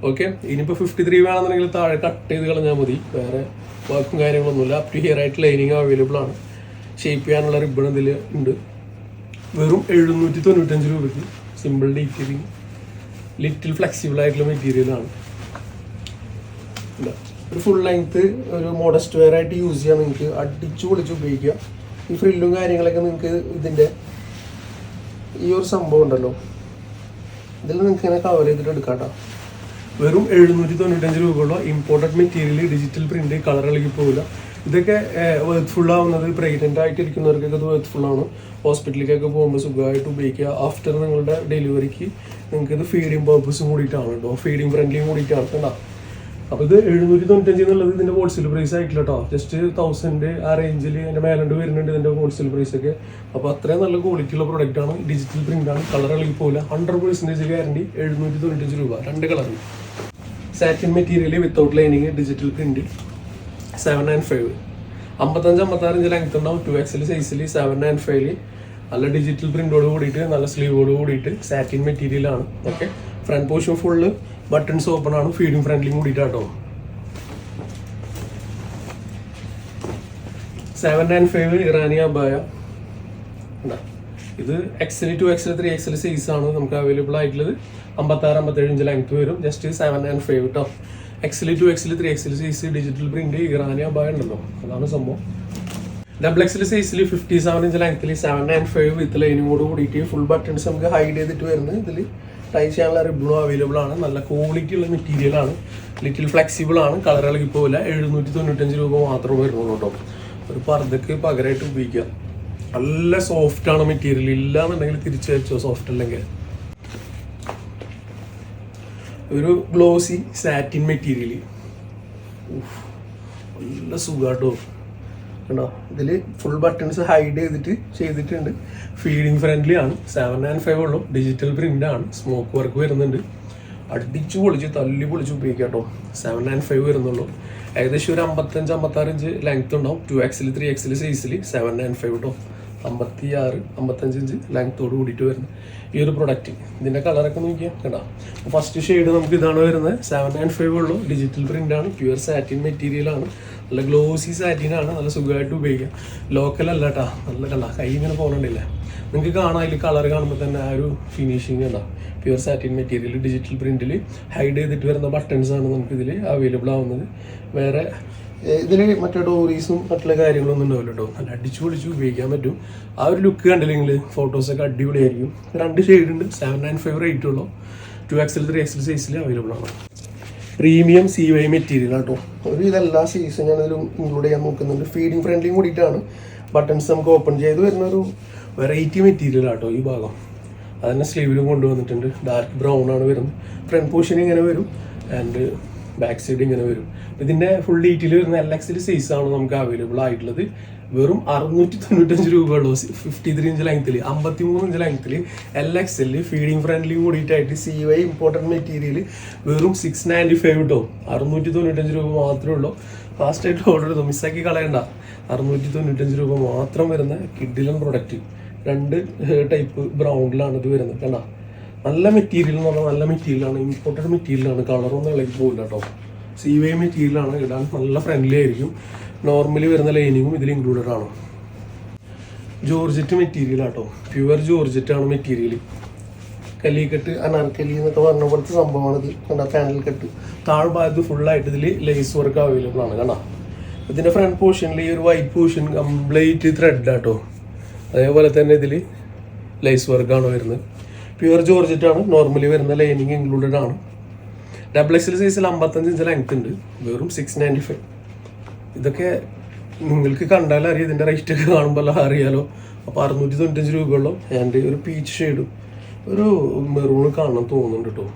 ഓക്കെ ഇനിയിപ്പോൾ ഫിഫ്റ്റി ത്രീ വേണമെന്നുണ്ടെങ്കിൽ താഴെ കട്ട് ചെയ്ത് കളഞ്ഞാൽ മതി. വേറെ വർക്കും കാര്യങ്ങളൊന്നുമില്ല. അപ് ടു ഹിയർ ആയിട്ട് ലൈനിങ് അവൈലബിൾ ആണ്. ഷേപ്പ് ചെയ്യാനുള്ള റിബൺ ഇതിൽ ഉണ്ട്. വെറും എഴുന്നൂറ്റി തൊണ്ണൂറ്റഞ്ച് രൂപയ്ക്ക്. സിമ്പിൾ ഡീറ്റെയിലിങ് ലിറ്റിൽ ഫ്ലെക്സിബിൾ ആയിട്ടുള്ള മെറ്റീരിയലാണ്. ഒരു ഫുൾ ലെങ്ത് ഒരു മോഡസ്റ്റ് വെയർ ആയിട്ട് യൂസ് ചെയ്യാം. നിങ്ങൾക്ക് അടിച്ചു പൊളിച്ച് ഉപയോഗിക്കാം. ഈ ഫ്രില്ലും കാര്യങ്ങളൊക്കെ നിങ്ങൾക്ക് ഇതിന്റെ ഈ ഒരു സംഭവം ഉണ്ടല്ലോ. ഇതിൽ നിങ്ങൾക്ക് ഇങ്ങനെ കവർ ചെയ്തിട്ട് എടുക്കാം കേട്ടോ വെറും എഴുന്നൂറ്റി തൊണ്ണൂറ്റഞ്ച് രൂപയുള്ള imported material digital print colour ഇളകി പോകില്ല ഇതൊക്കെ വേർത്ത്ഫുൾ ആവുന്നത് പ്രഗ്നന്റ് ആയിട്ടിരിക്കുന്നവർക്കൊക്കെ ഇത് വേർത്ത്ഫുൾ ആണ്. ഹോസ്പിറ്റലിലേക്കൊക്കെ പോകുമ്പോൾ സുഖമായിട്ട് ഉപയോഗിക്കുക. ആഫ്റ്റർ നിങ്ങളുടെ ഡെലിവറിക്ക് നിങ്ങൾക്ക് ഇത് ഫീഡിങ് പർപ്പസും കൂടിയിട്ടാണ് കേട്ടോ. ഫീഡിങ് ഫ്രണ്ട്ലിയും കൂടിയിട്ടാണ്. കേട്ടോ അപ്പോൾ ഇത് എഴുന്നൂറ്റി തൊണ്ണൂറ്റഞ്ച് എന്നുള്ളത് ഇതിന്റെ ഹോൾസെയിൽ പ്രൈസ് ആയിട്ടില്ല കേട്ടോ ജസ്റ്റ് തൗസൻഡ് ആ റേഞ്ചിൽ എന്റെ മേലണ്ട് വരുന്നുണ്ട് ഇതിന്റെ ഹോൾസെയിൽ പ്രൈസ് ഒക്കെ. അപ്പോൾ അത്രയും നല്ല ക്വാളിറ്റി ഉള്ള പ്രോഡക്റ്റ് ആണ്. ഡിജിറ്റൽ പ്രിന്റ് ആണ്. കളർ ഇളകി പോകില്ല ഹൺഡ്രഡ് പെർസെന്റേജ് ഗ്യാരണ്ടി എഴുന്നൂറ്റി തൊണ്ണൂറ്റഞ്ച് രൂപ. രണ്ട് കളറിന് satin material without lining digital print seven nine five അമ്പത്തഞ്ച് അമ്പത്താറ് ഇഞ്ച് ലെങ്ത് ഉണ്ടാവും ടു എക്സിൽ സൈസിൽ സെവൻ നയൻ ഫൈവിൽ നല്ല ഡിജിറ്റൽ പ്രിന്റോട് കൂടിയിട്ട് നല്ല സ്ലീവോട് കൂടിയിട്ട് സാറ്റിൻ മെറ്റീരിയൽ ആണ്. Okay front portion full buttons open ആണ് ഫീഡിങ് ഫ്രണ്ട്ലിയും കൂടിയിട്ടാട്ടോ സെവൻ നയൻ ഫൈവ് ഇറാനിയ ബായ ഇത് XL two XL three XL size ആണ് നമുക്ക് അവൈലബിൾ ആയിട്ടുള്ളത്. അമ്പത്താറ് അമ്പത്തേഴ് ഇഞ്ച് ലെങ്ത് വരും. ജസ്റ്റ് സെവൻ നയൻ ഫൈവ് കേട്ടോ XL two XL three XL size digital print ഇറാനിയ ബായ ഉണ്ടല്ലോ. അതാണ് സംഭവം. ഡബിൾ എക്സൽ സൈസിൽ ഫിഫ്റ്റി സെവൻ ഇഞ്ച് ലെങ്ത്തിൽ സെവൻ നയൻ ഫൈവ് വിത്ത് കൂടി കൂടിയിട്ട് ഫുൾ ബട്ടൺസ് നമുക്ക് ഹൈഡ് ചെയ്തിട്ട് വരുന്നത് ഇതിൽ ടൈ ചെയ്യാനുള്ള റിബണും അവൈലബിൾ ആണ്. നല്ല ക്വാളിറ്റി ഉള്ള മെറ്റീരിയൽ ആണ്. ലിറ്റിൽ ഫ്ലെക്സിബിൾ ആണ്. കളർ ഇളകി പോവില്ല. എഴുന്നൂറ്റി തൊണ്ണൂറ്റഞ്ച് രൂപ മാത്രമേ വരുന്നുള്ളൂ കേട്ടോ ഒരു പർദ്ദക്ക് പകരമായിട്ട് ഉപയോഗിക്കാം. നല്ല സോഫ്റ്റ് ആണ് മെറ്റീരിയൽ ഇല്ല എന്നുണ്ടെങ്കിൽ തിരിച്ചു വെച്ചോ. സോഫ്റ്റ് അല്ലെങ്കിൽ ഒരു ഗ്ലോസി സാറ്റിൻ മെറ്റീരിയൽ നല്ല സുഖാട്ടോ. കണ്ടോ ഇതിൽ ഫുൾ ബട്ടൺസ് ഹൈഡ് ചെയ്തിട്ട് ചെയ്തിട്ടുണ്ട്. ഫീഡിങ് ഫ്രണ്ട്ലി ആണ്. സെവൻ ആൻഡ് ഫൈവ് ഉള്ളൂ. ഡിജിറ്റൽ പ്രിന്റ് ആണ്. സ്മോക്ക് വർക്ക് വരുന്നുണ്ട്. അടിച്ചു പൊളിച്ച് തല്ലി പൊളിച്ച് ഉപയോഗിക്കാം കേട്ടോ സെവൻ ആൻഡ് ഫൈവ് വരുന്നുള്ളൂ. ഏകദേശം ഒരു അമ്പത്തഞ്ച് അമ്പത്താറ് ഇഞ്ച് ലെങ്ത് ഉണ്ടാവും. ടു എക്സിൽ ത്രീ എക്സിൽ സൈസിൽ സെവൻ നയൻ ഫൈവ് കേട്ടോ അമ്പത്തി ആറ് അമ്പത്തഞ്ച് ഇഞ്ച് ലെങ്ത്തോട് കൂടിയിട്ട് വരുന്നത്. ഈ ഒരു പ്രൊഡക്റ്റ് ഇതിന്റെ കളറൊക്കെ നോക്കിയാൽ കേട്ടോ. ഫസ്റ്റ് ഷെയ്ഡ് നമുക്ക് ഇതാണ് വരുന്നത്. സെവൻ നയൻ ഫൈവ് ഉള്ളൂ. ഡിജിറ്റൽ പ്രിന്റ് ആണ്. പ്യുവർ സാറ്റിൻ മെറ്റീരിയൽ ആണ്. നല്ല ഗ്ലോസി സാറ്റിൻ ആണ്. നല്ല സുഖമായിട്ട് ഉപയോഗിക്കാം. ലോക്കൽ അല്ല കേട്ടോ. നല്ല കണ്ട കൈ ഇങ്ങനെ പോകണില്ലേ നിങ്ങൾക്ക് കാണാം അതിൽ കളർ കാണുമ്പോൾ തന്നെ ആ ഒരു ഫിനിഷിങ് ഉണ്ടാവും പ്യുവർ സാറ്റിൻ മെറ്റീരിയൽ ഡിജിറ്റൽ പ്രിന്റിൽ ഹൈഡ് ചെയ്തിട്ട് വരുന്ന ബട്ടൺസ് ആണ് നമുക്ക് ഇതിൽ അവൈലബിൾ ആവുന്നത്. വേറെ ഇതിൽ മറ്റേ ഡോറീസും മറ്റുള്ള കാര്യങ്ങളൊന്നും ഉണ്ടാവില്ലോ നല്ല അടിച്ചു പൊളിച്ച് ഉപയോഗിക്കാൻ പറ്റും. ആ ഒരു ലുക്ക് കണ്ടില്ലെങ്കിൽ ഫോട്ടോസൊക്കെ അടിപൊളിയായിരിക്കും. രണ്ട് ഷെയ്ഡ് ഉണ്ട്. സെവൻ നയൻ ഫൈവ് റേറ്റ് ഉള്ളൂ. ടു എക്സൽ ത്രീ എക്സൽ സൈസിൽ അവൈലബിൾ ആണ്. പ്രീമിയം സി വൈ മെറ്റീരിയൽ ആട്ടോ. ഒരു ഇതെല്ലാ സൈസ് ഞാനതിലും ഇൻക്ലൂഡ് ചെയ്യാൻ നോക്കുന്നുണ്ട്. ഫീഡിങ് ഫ്രണ്ട്ലിയും കൂടിയിട്ടാണ്. ബട്ടൺസ് നമുക്ക് ഓപ്പൺ ചെയ്ത് വരുന്ന ഒരു വെറൈറ്റി മെറ്റീരിയൽ ആട്ടോ ഈ ഭാഗം. അതന്നെ സ്ലീവിലും കൊണ്ടുവന്നിട്ടുണ്ട്. ഡാർക്ക് ബ്രൗൺ ആണ് വരുന്നത്. ഫ്രണ്ട് പോർഷൻ ഇങ്ങനെ വരും. ആൻഡ് ബാക്ക് സൈഡ് ഇങ്ങനെ വരും. ഇതിന്റെ ഫുൾ ഡീറ്റെയിൽ വരുന്ന എൽ എക്സിൽ സൈസാണ് നമുക്ക് അവൈലബിൾ ആയിട്ടുള്ളത്. വെറും അറുന്നൂറ്റി തൊണ്ണൂറ്റഞ്ച് രൂപയുള്ളൂ ഫിഫ്റ്റി ത്രീ ഇഞ്ച് ലെങ്ത്തിൽ അമ്പത്തി മൂന്ന് ഇഞ്ച് ലെങ്ത്തിൽ എൽ എക്സിൽ ഫീഡിങ് ഫ്രണ്ട്ലി കൂടിയിട്ടായിട്ട് സി വൈ ഇമ്പോർട്ടന്റ് മെറ്റീരിയൽ വെറും സിക്സ് നയന്റി ഫൈവ് കിട്ടും അറുന്നൂറ്റി തൊണ്ണൂറ്റഞ്ച് രൂപ മാത്രമേ ഉള്ളൂ. ഫാസ്റ്റ് ആയിട്ട് ഓർഡർ ചെയ്തു മിസ്സാക്കി കളയണ്ട. അറുന്നൂറ്റി തൊണ്ണൂറ്റഞ്ച് രൂപ മാത്രം വരുന്ന കിഡിലൻ പ്രൊഡക്റ്റ് രണ്ട് ടൈപ്പ് ബ്രൗണിലാണ് ഇത് വരുന്നത്. കണ്ട? നല്ല മെറ്റീരിയൽ എന്ന് പറഞ്ഞാൽ നല്ല മെറ്റീരിയലാണ് ഇമ്പോർട്ടഡ് മെറ്റീരിയലാണ് കളറൊന്നും ഇളകി പോകില്ല കേട്ടോ സി വൈ മെറ്റീരിയലാണ് ഇടാൻ നല്ല ഫ്രണ്ട്ലി ആയിരിക്കും. നോർമലി വരുന്ന ലൈനിങ്ങും ഇതിൽ ഇൻക്ലൂഡഡ് ആണ്. ജോർജറ്റ് മെറ്റീരിയൽ ആട്ടോ പ്യുവർ ജോർജറ്റ് ആണ് മെറ്റീരിയൽ കല്ലിക്കെട്ട് അനാർക്കലി എന്നൊക്കെ പറഞ്ഞ പോലത്തെ സംഭവമാണ് ഇത്. കണ്ട? പാനൽ കെട്ട്. താഴ്ഭാഗത്ത് ഫുള്ളായിട്ട് ഇതിൽ ലേസ് വർക്ക് അവൈലബിൾ ആണ്. കണ്ട? ഇതിന്റെ ഫ്രണ്ട് പോർഷനിൽ ഈ ഒരു വൈറ്റ് പോർഷൻ കംപ്ലീറ്റ് ത്രെഡ് ആട്ടോ അതേപോലെ തന്നെ ഇതിൽ ലേസ് വർക്കാണ് വരുന്നത്. പ്യുവർ ആണ്. നോർമലി വരുന്ന ലൈനിങ് ഇൻക്ലൂഡഡ് ആണ്. ഡബിൾ എക്സൽ സൈസിൽ അമ്പത്തഞ്ച് ഇഞ്ച് ലെങ്ത് ഉണ്ട്. വെറും സിക്സ് നയന്റി ഫൈവ് ഇതൊക്കെ നിങ്ങൾക്ക് കണ്ടാൽ അറിയാം. ഇതിന്റെ റേറ്റ് ഒക്കെ കാണുമ്പോൾ അറിയാലോ. അപ്പോൾ അറുന്നൂറ്റി തൊണ്ണൂറ്റഞ്ച് രൂപയുള്ളൂ. ആൻഡ് ഒരു പീച്ച് ഷെയ്ഡും ഒരു മെറൂൺ കാണാൻ തോന്നുന്നുണ്ട് കേട്ടോ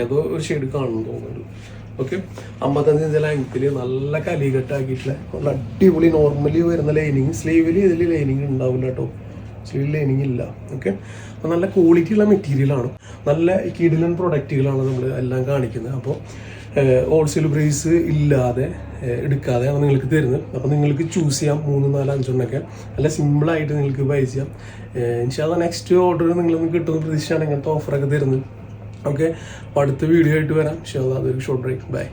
ഏതോ ഒരു ഷെയ്ഡ് കാണാൻ തോന്നുന്നുണ്ട്. ഓക്കെ അമ്പത്തഞ്ച് ഇഞ്ച് ലെങ്ത്തിൽ നല്ല കലികെട്ടാക്കിയിട്ടുള്ള നല്ല അടിപൊളി നോർമലി വരുന്ന ലൈനിങ് സ്ലീവിൽ ഇതിൽ ലൈനിങ് ഉണ്ടാവില്ല കേട്ടോ സ്ലീവിൽ ലൈനിങ് ഇല്ല. ഓക്കെ അപ്പോൾ നല്ല ക്വാളിറ്റി ഉള്ള മെറ്റീരിയലാണ് നല്ല കിടിലൻ പ്രൊഡക്റ്റുകളാണ് നമ്മൾ എല്ലാം കാണിക്കുന്നത്. അപ്പോൾ ഹോൾസെയിൽ പ്രൈസ് ഇല്ലാതെ എടുക്കാതെയാണ് നിങ്ങൾക്ക് തരുന്നത്. അപ്പോൾ നിങ്ങൾക്ക് ചൂസ് ചെയ്യാം മൂന്ന് നാല് അഞ്ചെണ്ണൊക്കെ. നല്ല സിമ്പിളായിട്ട് നിങ്ങൾക്ക് ബൈ ചെയ്യാം. ഇൻഷാല്ല നെക്സ്റ്റ് ഓർഡർ നിങ്ങളൊന്ന് കിട്ടുന്ന പ്രതീക്ഷയാണ് ഇങ്ങനത്തെ ഓഫറൊക്കെ തരുന്നത്. ഓക്കെ അടുത്ത വീഡിയോ ആയിട്ട് വരാം. ഇൻഷാല്ല അതൊരു ഷോർട്ട് ബ്രേക്ക് ബൈ